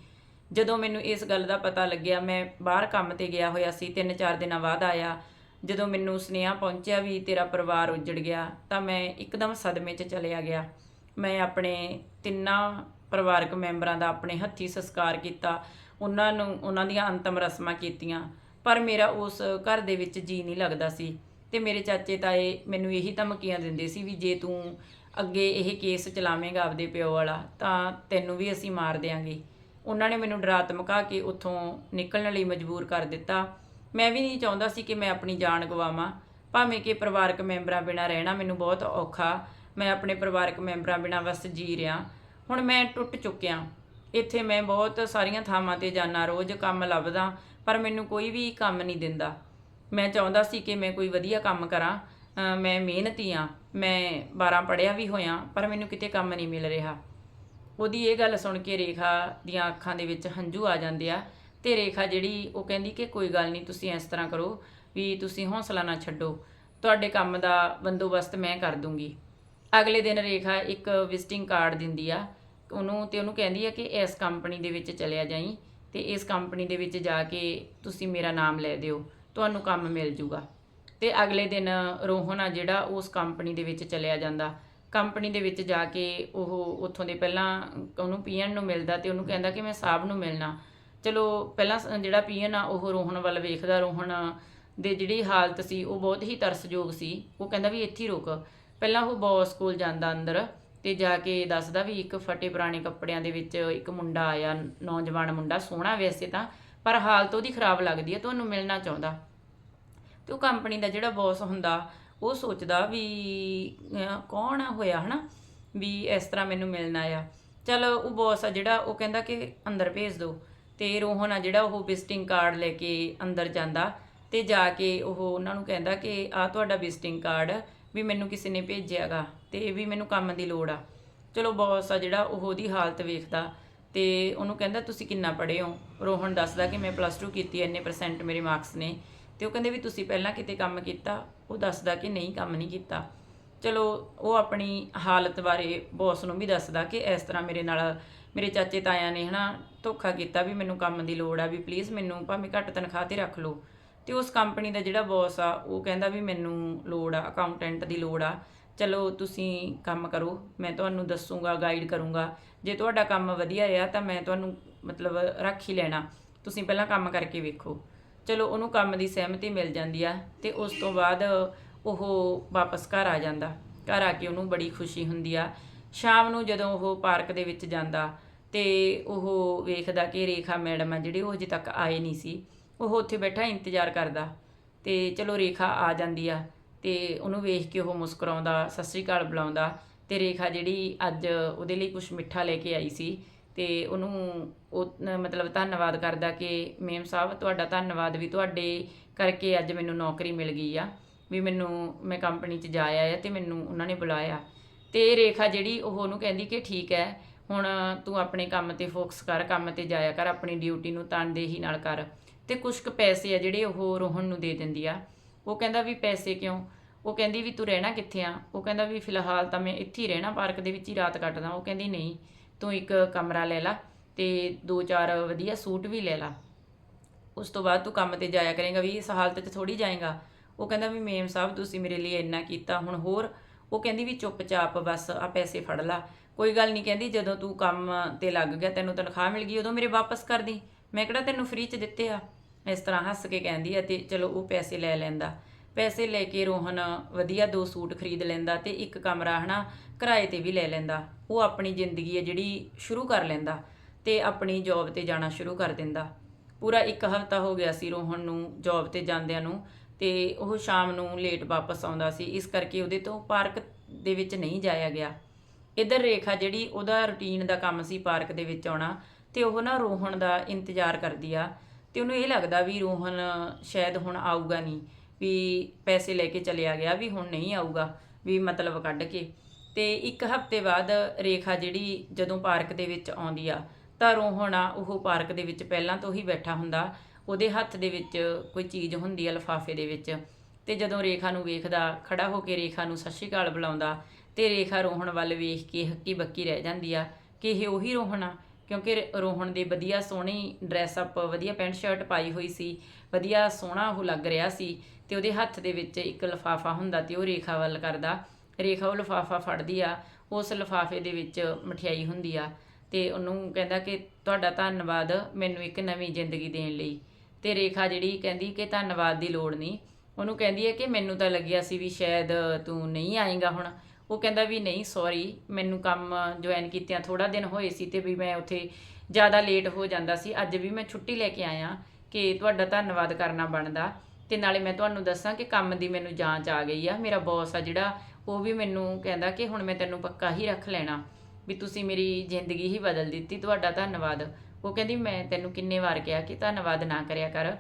ਜਦੋਂ ਮੈਨੂੰ ਇਸ ਗੱਲ ਦਾ ਪਤਾ ਲੱਗਿਆ, ਮੈਂ ਬਾਹਰ ਕੰਮ ਤੇ ਗਿਆ ਹੋਇਆ ਸੀ, ਤਿੰਨ ਚਾਰ ਦਿਨਾਂ ਬਾਅਦ ਆਇਆ। ਜਦੋਂ ਮੈਨੂੰ ਸੁਨੇਹਾ ਪਹੁੰਚਿਆ ਵੀ ਤੇਰਾ ਪਰਿਵਾਰ ਉੱਜੜ ਗਿਆ, ਤਾਂ ਮੈਂ ਇੱਕਦਮ ਸਦਮੇ 'ਚ ਚਲਿਆ ਗਿਆ। ਮੈਂ ਆਪਣੇ ਤਿੰਨਾਂ ਪਰਿਵਾਰਕ ਮੈਂਬਰਾਂ ਦਾ ਆਪਣੇ ਹੱਥੀ ਸੰਸਕਾਰ ਕੀਤਾ, ਉਹਨਾਂ ਨੂੰ, ਉਹਨਾਂ ਦੀਆਂ ਅੰਤਮ ਰਸਮਾਂ ਕੀਤੀਆਂ, ਪਰ ਮੇਰਾ ਉਸ ਘਰ ਦੇ ਵਿੱਚ ਜੀ ਨਹੀਂ ਲੱਗਦਾ ਸੀ ਤੇ ਮੇਰੇ ਚਾਚੇ ਤਾਏ ਮੈਨੂੰ ਇਹੀ ਧਮਕੀਆਂ ਦਿੰਦੇ ਸੀ ਵੀ ਜੇ ਤੂੰ ਅੱਗੇ ਇਹ ਕੇਸ ਚਲਾਵੇਂਗਾ ਆਪਦੇ ਪਿਓ ਵਾਲਾ, ਤਾਂ ਤੈਨੂੰ ਵੀ ਅਸੀਂ ਮਾਰ ਦੇਾਂਗੇ ਉਹਨਾਂ ਨੇ ਮੈਨੂੰ ਡਰਾ ਧਮਕਾ ਕੇ ਉੱਥੋਂ ਨਿਕਲਣ ਲਈ ਮਜਬੂਰ ਕਰ ਦਿੱਤਾ। ਮੈਂ ਵੀ ਨਹੀਂ ਚਾਹੁੰਦਾ ਸੀ ਕਿ ਮੈਂ ਆਪਣੀ ਜਾਨ ਗਵਾਵਾਂ। ਭਾਵੇਂ ਕਿ ਪਰਿਵਾਰਕ ਮੈਂਬਰਾਂ ਬਿਨਾਂ ਰਹਿਣਾ ਮੈਨੂੰ ਬਹੁਤ ਔਖਾ ਮੈਂ ਆਪਣੇ ਪਰਿਵਾਰਕ ਮੈਂਬਰਾਂ ਬਿਨਾਂ ਬਸ ਜੀ ਰਿਹਾ। ਹੁਣ ਮੈਂ ਟੁੱਟ ਚੁੱਕਿਆ। ਇੱਥੇ ਮੈਂ ਬਹੁਤ ਸਾਰੀਆਂ ਥਾਵਾਂ ਤੇ ਜਾਣਾ ਰੋਜ਼ ਕੰਮ ਲੱਭਦਾ, ਪਰ ਮੈਨੂੰ ਕੋਈ ਵੀ ਕੰਮ ਨਹੀਂ ਦਿੰਦਾ। ਮੈਂ ਚਾਹੁੰਦਾ ਸੀ ਕਿ ਮੈਂ ਕੋਈ ਵਧੀਆ ਕੰਮ ਕਰਾਂ। ਮੈਂ ਮਿਹਨਤੀ ਆ ਮੈਂ 12 ਪੜ੍ਹਿਆ ਵੀ ਹੋਇਆ, ਪਰ ਮੈਨੂੰ ਕਿਤੇ ਕੰਮ ਨਹੀਂ ਮਿਲ ਰਿਹਾ। ਉਹਦੀ ਇਹ ਗੱਲ ਸੁਣ ਕੇ ਰੇਖਾ ਦੀਆਂ ਅੱਖਾਂ ਦੇ ਵਿੱਚ ਹੰਝੂ ਆ ਜਾਂਦੇ ਆ ਤੇ ਰੇਖਾ ਜਿਹੜੀ, ਉਹ ਕਹਿੰਦੀ ਕਿ ਕੋਈ ਗੱਲ ਨਹੀਂ, ਤੁਸੀਂ ਇਸ ਤਰ੍ਹਾਂ ਕਰੋ ਵੀ ਤੁਸੀਂ ਹੌਸਲਾ ਨਾ ਛੱਡੋ। ਤੁਹਾਡੇ ਕੰਮ ਦਾ ਬੰਦੋਬਸਤ ਮੈਂ ਕਰ ਦੂੰਗੀ। ਅਗਲੇ ਦਿਨ ਰੇਖਾ ਇੱਕ ਵਿਜ਼ਿਟਿੰਗ ਕਾਰਡ ਦਿੰਦੀ ਆ। ਉਹਨੂੰ ਤੇ ਉਹਨੂੰ ਕਹਿੰਦੀ ਆ ਕਿ ਇਸ ਕੰਪਨੀ ਦੇ ਵਿੱਚ ਚਲਿਆ ਜਾਈ ਤੇ ਇਸ ਕੰਪਨੀ ਦੇ ਵਿੱਚ ਜਾ ਕੇ ਤੁਸੀਂ ਮੇਰਾ ਨਾਮ ਲੈ ਦਿਓ, ਤੁਹਾਨੂੰ ਕੰਮ ਮਿਲ ਜੂਗਾ। ਤੇ ਅਗਲੇ ਦਿਨ ਰੋਹਨ ਆ ਜਿਹੜਾ ਉਸ ਕੰਪਨੀ ਦੇ ਵਿੱਚ ਚਲਿਆ ਜਾਂਦਾ। ਕੰਪਨੀ ਦੇ ਵਿੱਚ ਜਾ ਕੇ ਉਹ ਉੱਥੋਂ ਦੇ ਪਹਿਲਾਂ ਉਹਨੂੰ ਪੀਐਨ ਨੂੰ ਮਿਲਦਾ ਤੇ ਉਹਨੂੰ ਕਹਿੰਦਾ ਕਿ ਮੈਂ ਸਾਹਿਬ ਨੂੰ ਮਿਲਣਾ। ਚਲੋ, ਪਹਿਲਾਂ ਸ- ਜਿਹੜਾ ਪੀਐਨ ਆ, ਉਹ ਰੋਹਨ ਵੱਲ ਵੇਖਦਾ। ਰੋਹਨ ਦੇ ਜਿਹੜੀ ਹਾਲਤ ਸੀ, ਉਹ ਬਹੁਤ ਹੀ ਤਰਸਯੋਗ ਸੀ। ਉਹ ਕਹਿੰਦਾ ਵੀ ਇੱਥੇ ਹੀ ਰੁਕ। ਪਹਿਲਾਂ ਉਹ ਬੌਸ ਕੋਲ ਜਾਂਦਾ ਅੰਦਰ ਤੇ ਜਾ ਕੇ ਦੱਸਦਾ ਵੀ ਇੱਕ ਫਟੇ ਪੁਰਾਣੇ ਕੱਪੜਿਆਂ ਦੇ ਵਿੱਚ ਇੱਕ ਮੁੰਡਾ ਆਇਆ, ਨੌਜਵਾਨ ਮੁੰਡਾ, ਸੋਹਣਾ ਵੈਸੇ ਤਾਂ, ਪਰ ਹਾਲਤ ਉਹਦੀ ਖਰਾਬ ਲੱਗਦੀ ਹੈ ਤੁਹਾਨੂੰ ਮਿਲਣਾ ਚਾਹੁੰਦਾ। ਤੇ ਉਹ ਕੰਪਨੀ ਦਾ ਜਿਹੜਾ ਬੌਸ ਹੁੰਦਾ, ਉਹ ਸੋਚਦਾ ਵੀ ਕੌਣ ਆ ਹੋਇਆ, ਹਨਾ? ਵੀ ਇਸ ਤਰ੍ਹਾਂ ਮੈਨੂੰ ਮਿਲਣਾ ਆ ਚਲ ਉਹ ਬੌਸ ਆ ਜਿਹੜਾ, ਉਹ ਕਹਿੰਦਾ ਕਿ ਅੰਦਰ ਭੇਜ ਦਿਓ ਤੇ ਰੋਹਨ ਆ ਜਿਹੜਾ, ਉਹ ਵਿਜ਼ਿਟਿੰਗ ਕਾਰਡ ਲੈ ਕੇ ਅੰਦਰ ਜਾਂਦਾ ਤੇ ਜਾ ਕੇ ਉਹ ਉਹਨਾਂ ਨੂੰ ਕਹਿੰਦਾ ਕਿ ਆ ਤੁਹਾਡਾ ਵਿਜ਼ਿਟਿੰਗ ਕਾਰਡ ਵੀ ਮੈਨੂੰ ਕਿਸੇ ਨੇ ਭੇਜਿਆਗਾ ਤੇ ਵੀ ਮੈਨੂੰ ਕੰਮ ਦੀ ਲੋੜ ਆ। ਚਲੋ ਬੌਸ ਆ ਜਿਹੜਾ ਉਹ ਉਹਦੀ ਹਾਲਤ ਵੇਖਦਾ ਤੇ ਉਹਨੂੰ ਕਹਿੰਦਾ, ਤੁਸੀਂ ਕਿੰਨਾ ਪੜ੍ਹੇ ਹੋ? ਰੋਹਨ ਦੱਸਦਾ ਕਿ ਮੈਂ ਪਲੱਸ 2 ਕੀਤੀ ਐ ਇੰਨੇ ਪਰਸੈਂਟ ਮੇਰੇ ਮਾਰਕਸ ਨੇ। ਤੇ ਉਹ ਕਹਿੰਦੇ ਵੀ ਤੁਸੀਂ ਪਹਿਲਾਂ ਕਿਤੇ ਕੰਮ ਕੀਤਾ, ਉਹ ਦੱਸਦਾ ਕਿ ਨਹੀਂ, ਕੰਮ ਨਹੀਂ ਕੀਤਾ। ਚਲੋ ਉਹ ਆਪਣੀ ਹਾਲਤ ਬਾਰੇ ਬੌਸ ਨੂੰ ਵੀ ਦੱਸਦਾ ਕਿ ਇਸ ਤਰ੍ਹਾਂ ਮੇਰੇ ਨਾਲ, ਮੇਰੇ ਚਾਚੇ ਤਾਇਆ ਨੇ ਹਨਾ ਧੋਖਾ ਕੀਤਾ ਵੀ ਮੈਨੂੰ ਕੰਮ ਦੀ ਲੋੜ ਆ, ਵੀ ਪਲੀਜ਼ ਮੈਨੂੰ ਭਾਵੇਂ ਘੱਟ ਤਨਖਾਹ ਤੇ ਰੱਖ ਲਓ। ਤੇ ਉਸ ਕੰਪਨੀ ਦਾ ਜਿਹੜਾ ਬੌਸ ਆ, ਉਹ ਕਹਿੰਦਾ ਵੀ ਮੈਨੂੰ ਲੋੜ ਆ ਅਕਾਊਂਟੈਂਟ ਦੀ ਲੋੜ ਆ। ਚਲੋ ਤੁਸੀਂ ਕੰਮ ਕਰੋ, ਮੈਂ ਤੁਹਾਨੂੰ ਦੱਸੂਗਾ ਗਾਈਡ ਕਰੂੰਗਾ। ਜੇ ਤੁਹਾਡਾ ਕੰਮ ਵਧੀਆ ਰਿਹਾ ਤਾਂ ਮੈਂ ਤੁਹਾਨੂੰ ਮਤਲਬ ਰੱਖ ਹੀ ਲੈਣਾ। ਤੁਸੀਂ ਪਹਿਲਾਂ ਕੰਮ ਕਰਕੇ ਵੇਖੋ। ਚਲੋ ਉਹਨੂੰ ਕੰਮ ਦੀ ਸਹਿਮਤੀ ਮਿਲ ਜਾਂਦੀ ਆ ਤੇ ਉਸ ਤੋਂ ਬਾਅਦ ਉਹ ਵਾਪਸ ਘਰ ਆ ਜਾਂਦਾ। ਘਰ ਆ ਕੇ ਉਹਨੂੰ ਬੜੀ ਖੁਸ਼ੀ ਹੁੰਦੀ ਆ। ਸ਼ਾਮ ਨੂੰ ਜਦੋਂ ਉਹ ਪਾਰਕ ਦੇ ਵਿੱਚ ਜਾਂਦਾ ਤੇ ਉਹ ਵੇਖਦਾ ਕਿ ਰੇਖਾ ਮੈਡਮ ਆ, ਜਿਹੜੇ ਉਹ ਅਜੇ ਤੱਕ ਆਏ ਨਹੀਂ ਸੀ। ਉਹ ਉੱਥੇ ਬੈਠਾ ਇੰਤਜ਼ਾਰ ਕਰਦਾ ਤੇ ਚਲੋ ਰੇਖਾ ਆ ਜਾਂਦੀ ਆ ਤੇ ਉਹਨੂੰ ਵੇਖ ਕੇ ਉਹ ਮੁਸਕਰਾਉਂਦਾ, ਸਤਿ ਸ੍ਰੀ ਅਕਾਲ ਬੁਲਾਉਂਦਾ ਤੇ ਰੇਖਾ ਜਿਹੜੀ ਅੱਜ ਉਹਦੇ ਲਈ ਕੁਝ ਮਿੱਠਾ ਲੈ ਕੇ ਆਈ ਸੀ ਤੇ ਉਹਨੂੰ ਉਹ ਮਤਲਬ ਧੰਨਵਾਦ ਕਰਦਾ ਕਿ ਮੇਮ ਸਾਹਿਬ ਤੁਹਾਡਾ ਧੰਨਵਾਦ ਵੀ ਤੁਹਾਡੇ ਕਰਕੇ ਅੱਜ ਮੈਨੂੰ ਨੌਕਰੀ ਮਿਲ ਗਈ ਆ, ਵੀ ਮੈਨੂੰ ਮੈਂ ਕੰਪਨੀ 'ਚ ਜਾ ਆਇਆ ਤੇ ਮੈਨੂੰ ਉਹਨਾਂ ਨੇ ਬੁਲਾਇਆ ਤੇ ਰੇਖਾ ਜਿਹੜੀ ਉਹ ਉਹਨੂੰ ਕਹਿੰਦੀ ਕਿ ਠੀਕ ਹੈ, ਹੁਣ ਤੂੰ ਆਪਣੇ ਕੰਮ ਤੇ ਫੋਕਸ ਕਰ, ਕੰਮ ਤੇ ਜਾਇਆ ਕਰ, ਆਪਣੀ ਡਿਊਟੀ ਨੂੰ ਤਨਦੇਹੀ ਨਾਲ ਕਰ। ਤੇ ਕੁਝ ਕੁ ਪੈਸੇ ਆ ਜਿਹੜੇ ਉਹ ਰੋਹਣ ਨੂੰ ਦੇ ਦਿੰਦੀ ਆ। ਉਹ ਕਹਿੰਦਾ ਵੀ ਪੈਸੇ ਕਿਉਂ? ਉਹ ਕਹਿੰਦੀ ਵੀ ਤੂੰ ਰਹਿਣਾ ਕਿੱਥੇ ਆ? ਉਹ ਕਹਿੰਦਾ ਵੀ ਫਿਲਹਾਲ ਤਾਂ ਮੈਂ ਇੱਥੇ ਹੀ ਰਹਿਣਾ, ਪਾਰਕ ਦੇ ਵਿੱਚ ਹੀ ਰਾਤ ਕੱਟਦਾ। ਉਹ ਕਹਿੰਦੀ ਨਹੀਂ, ਤੂੰ ਇੱਕ ਕਮਰਾ ਲੈ ਲੈ ਤੇ ਦੋ ਚਾਰ ਵਧੀਆ ਸੂਟ ਵੀ ਲੈ ਲੈ। ਉਸ ਤੋਂ ਬਾਅਦ ਤੂੰ ਕੰਮ ਤੇ ਜਾਇਆ ਕਰੇਗਾ ਵੀ ਇਸ ਹਾਲਤ 'ਚ ਥੋੜੀ ਜਾਏਗਾ। ਉਹ ਕਹਿੰਦਾ ਵੀ ਮੇਮ ਸਾਹਿਬ, ਤੁਸੀਂ ਮੇਰੇ ਲਈ ਇੰਨਾ ਕੀਤਾ, ਹੁਣ ਹੋਰ? ਉਹ ਕਹਿੰਦੀ ਵੀ ਚੁੱਪਚਾਪ ਬਸ, ਆ ਪੈਸੇ ਫੜ ਲਾ। ਕੋਈ ਗੱਲ ਨਹੀਂ ਕਹਿੰਦੀ, ਜਦੋਂ ਤੂੰ ਕੰਮ ਤੇ ਲੱਗ ਗਿਆ, ਤੈਨੂੰ ਤਨਖਾਹ ਮਿਲ ਗਈ, ਉਦੋਂ ਮੇਰੇ ਵਾਪਸ ਕਰ ਦੀ। ਮੈਂ ਕਿਹੜਾ ਤੈਨੂੰ ਫ੍ਰੀ ਚ ਦਿੱਤੇ ਆ? ਇਸ ਤਰ੍ਹਾਂ ਹੱਸ ਕੇ ਕਹਿੰਦੀ ਆ ਤੇ ਚਲੋ ਉਹ ਪੈਸੇ ਲੈ ਲੈਂਦਾ। ਪੈਸੇ ਲੈ ਕੇ ਰੋਹਨ ਵਧੀਆ ਦੋ ਸੂਟ ਖਰੀਦ ਲੈਂਦਾ ਤੇ ਇੱਕ ਕਮਰਾ ਹਨਾ ਕਿਰਾਏ ਤੇ ਵੀ ਲੈ ਲੈਂਦਾ। ਉਹ ਆਪਣੀ ਜ਼ਿੰਦਗੀ ਹੈ ਜਿਹੜੀ ਸ਼ੁਰੂ ਕਰ ਲੈਂਦਾ ਤੇ ਆਪਣੀ ਜੌਬ ਤੇ ਜਾਣਾ ਸ਼ੁਰੂ ਕਰ ਦਿੰਦਾ। ਪੂਰਾ ਇੱਕ ਹਫ਼ਤਾ ਹੋ ਗਿਆ ਸੀ ਰੋਹਨ ਨੂੰ ਜੌਬ ਤੇ ਜਾਂਦਿਆਂ ਨੂੰ ਤੇ ਉਹ ਸ਼ਾਮ ਨੂੰ ਲੇਟ ਵਾਪਸ ਆਉਂਦਾ ਸੀ। ਇਸ ਕਰਕੇ ਉਹਦੇ ਤੋਂ ਪਾਰਕ ਦੇ ਵਿੱਚ ਨਹੀਂ ਜਾਇਆ ਗਿਆ। ਇਧਰ ਰੇਖਾ ਜਿਹੜੀ ਉਹਦਾ ਰੁਟੀਨ ਦਾ ਕੰਮ ਸੀ ਪਾਰਕ ਦੇ ਵਿੱਚ ਆਉਣਾ ਤੇ ਉਹ ਨਾ ਰੋਹਣ ਦਾ ਇੰਤਜ਼ਾਰ ਕਰਦੀ ਆ ਤੇ ਉਹਨੂੰ ਇਹ ਲੱਗਦਾ ਵੀ ਰੋਹਨ ਸ਼ਾਇਦ ਹੁਣ ਆਊਗਾ ਨਹੀਂ, ਵੀ ਪੈਸੇ ਲੈ ਕੇ ਚਲਿਆ ਗਿਆ, ਵੀ ਹੁਣ ਨਹੀਂ ਆਊਗਾ, ਵੀ ਮਤਲਬ ਕੱਢ ਕੇ। ਤੇ ਇੱਕ ਹਫ਼ਤੇ ਬਾਅਦ ਰੇਖਾ ਜਿਹੜੀ ਜਦੋਂ ਪਾਰਕ ਦੇ ਵਿੱਚ ਆਉਂਦੀ ਆ, ਤਾਂ ਰੋਹਣ ਆ, ਉਹ ਪਾਰਕ ਦੇ ਵਿੱਚ ਪਹਿਲਾਂ ਤੋਂ ਹੀ ਬੈਠਾ ਹੁੰਦਾ। ਉਹਦੇ ਹੱਥ ਦੇ ਵਿੱਚ ਕੋਈ ਚੀਜ਼ ਹੁੰਦੀ ਆ ਲਿਫਾਫੇ ਦੇ ਵਿੱਚ। ਤੇ ਜਦੋਂ ਰੇਖਾ ਨੂੰ ਵੇਖਦਾ, ਖੜਾ ਹੋ ਕੇ ਰੇਖਾ ਨੂੰ ਸਤਿ ਸ਼੍ਰੀ ਅਕਾਲ ਬੁਲਾਉਂਦਾ, ਤੇ ਰੇਖਾ ਰੋਹਣ ਵੱਲ ਵੇਖ ਕੇ ਹੱਕੀ ਬੱਕੀ ਰਹਿ ਜਾਂਦੀ ਆ ਕਿ ਇਹ ਉਹੀ ਰੋਹਣ ਆ। ਕਿਉਂਕਿ ਰ- ਰੋਹਣ ਦੇ ਵਧੀਆ ਸੋਹਣੀ ਡਰੈਸ ਅਪ ਵਧੀਆ ਪੈਂਟ ਸ਼ਰਟ ਪਾਈ ਹੋਈ ਸੀ, ਵਧੀਆ ਸੋਹਣਾ ਉਹ ਲੱਗ ਰਿਹਾ ਸੀ ਤੇ ਉਹਦੇ ਹੱਥ ਦੇ ਵਿੱਚ ਇੱਕ ਲਿਫਾਫਾ ਹੁੰਦਾ ਤੇ ਉਹ ਰੇਖਾ ਵੱਲ ਕਰਦਾ। ਰੇਖਾ ਉਹ ਲਿਫਾਫਾ ਫੜਦੀ ਆ, ਉਸ ਲਿਫਾਫੇ ਦੇ ਵਿੱਚ ਮਠਿਆਈ ਹੁੰਦੀ ਆ ਤੇ ਉਹਨੂੰ ਕਹਿੰਦਾ ਕਿ ਤੁਹਾਡਾ ਧੰਨਵਾਦ ਮੈਨੂੰ ਇੱਕ ਨਵੀਂ ਜ਼ਿੰਦਗੀ ਦੇਣ ਲਈ। ਤੇ ਰੇਖਾ ਜਿਹੜੀ ਕਹਿੰਦੀ ਕਿ ਧੰਨਵਾਦ ਦੀ ਲੋੜ ਨਹੀਂ, ਉਹਨੂੰ ਕਹਿੰਦੀ ਹੈ ਕਿ ਮੈਨੂੰ ਤਾਂ ਲੱਗਿਆ ਸੀ ਵੀ ਸ਼ਾਇਦ ਤੂੰ ਨਹੀਂ ਆਏਗਾ ਹੁਣ। ਉਹ ਕਹਿੰਦਾ ਵੀ ਨਹੀਂ ਸੌਰੀ ਮੈਨੂੰ ਕੰਮ ਜੁਆਇਨ ਕੀਤਿਆਂ ਥੋੜਾ ਦਿਨ ਹੋਏ ਸੀ ਤੇ ਵੀ ਮੈਂ ਉੱਥੇ ਜ਼ਿਆਦਾ ਲੇਟ ਹੋ ਜਾਂਦਾ ਸੀ। ਅੱਜ ਵੀ ਮੈਂ ਛੁੱਟੀ ਲੈ ਕੇ ਆਇਆ ਕਿ ਤੁਹਾਡਾ ਧੰਨਵਾਦ ਕਰਨਾ ਬਣਦਾ ਤੇ ਨਾਲੇ ਮੈਂ ਤੁਹਾਨੂੰ ਦੱਸਾਂ ਕਿ ਕੰਮ ਦੀ ਮੈਨੂੰ ਜਾਂਚ ਆ ਗਈ ਆ। ਮੇਰਾ ਬੌਸ ਆ ਜਿਹੜਾ, ਉਹ ਵੀ ਮੈਨੂੰ ਕਹਿੰਦਾ ਕਿ ਹੁਣ ਮੈਂ ਤੈਨੂੰ ਪੱਕਾ ਹੀ ਰੱਖ ਲੈਣਾ ਵੀ ਤੁਸੀਂ ਮੇਰੀ ਜ਼ਿੰਦਗੀ ਹੀ ਬਦਲ ਦਿੱਤੀ, ਤੁਹਾਡਾ ਧੰਨਵਾਦ। ਉਹ ਕਹਿੰਦੀ, ਮੈਂ ਤੈਨੂੰ ਕਿੰਨੇ ਵਾਰ ਕਿਹਾ ਕਿ ਧੰਨਵਾਦ ਨਾ ਕਰਿਆ ਕਰ।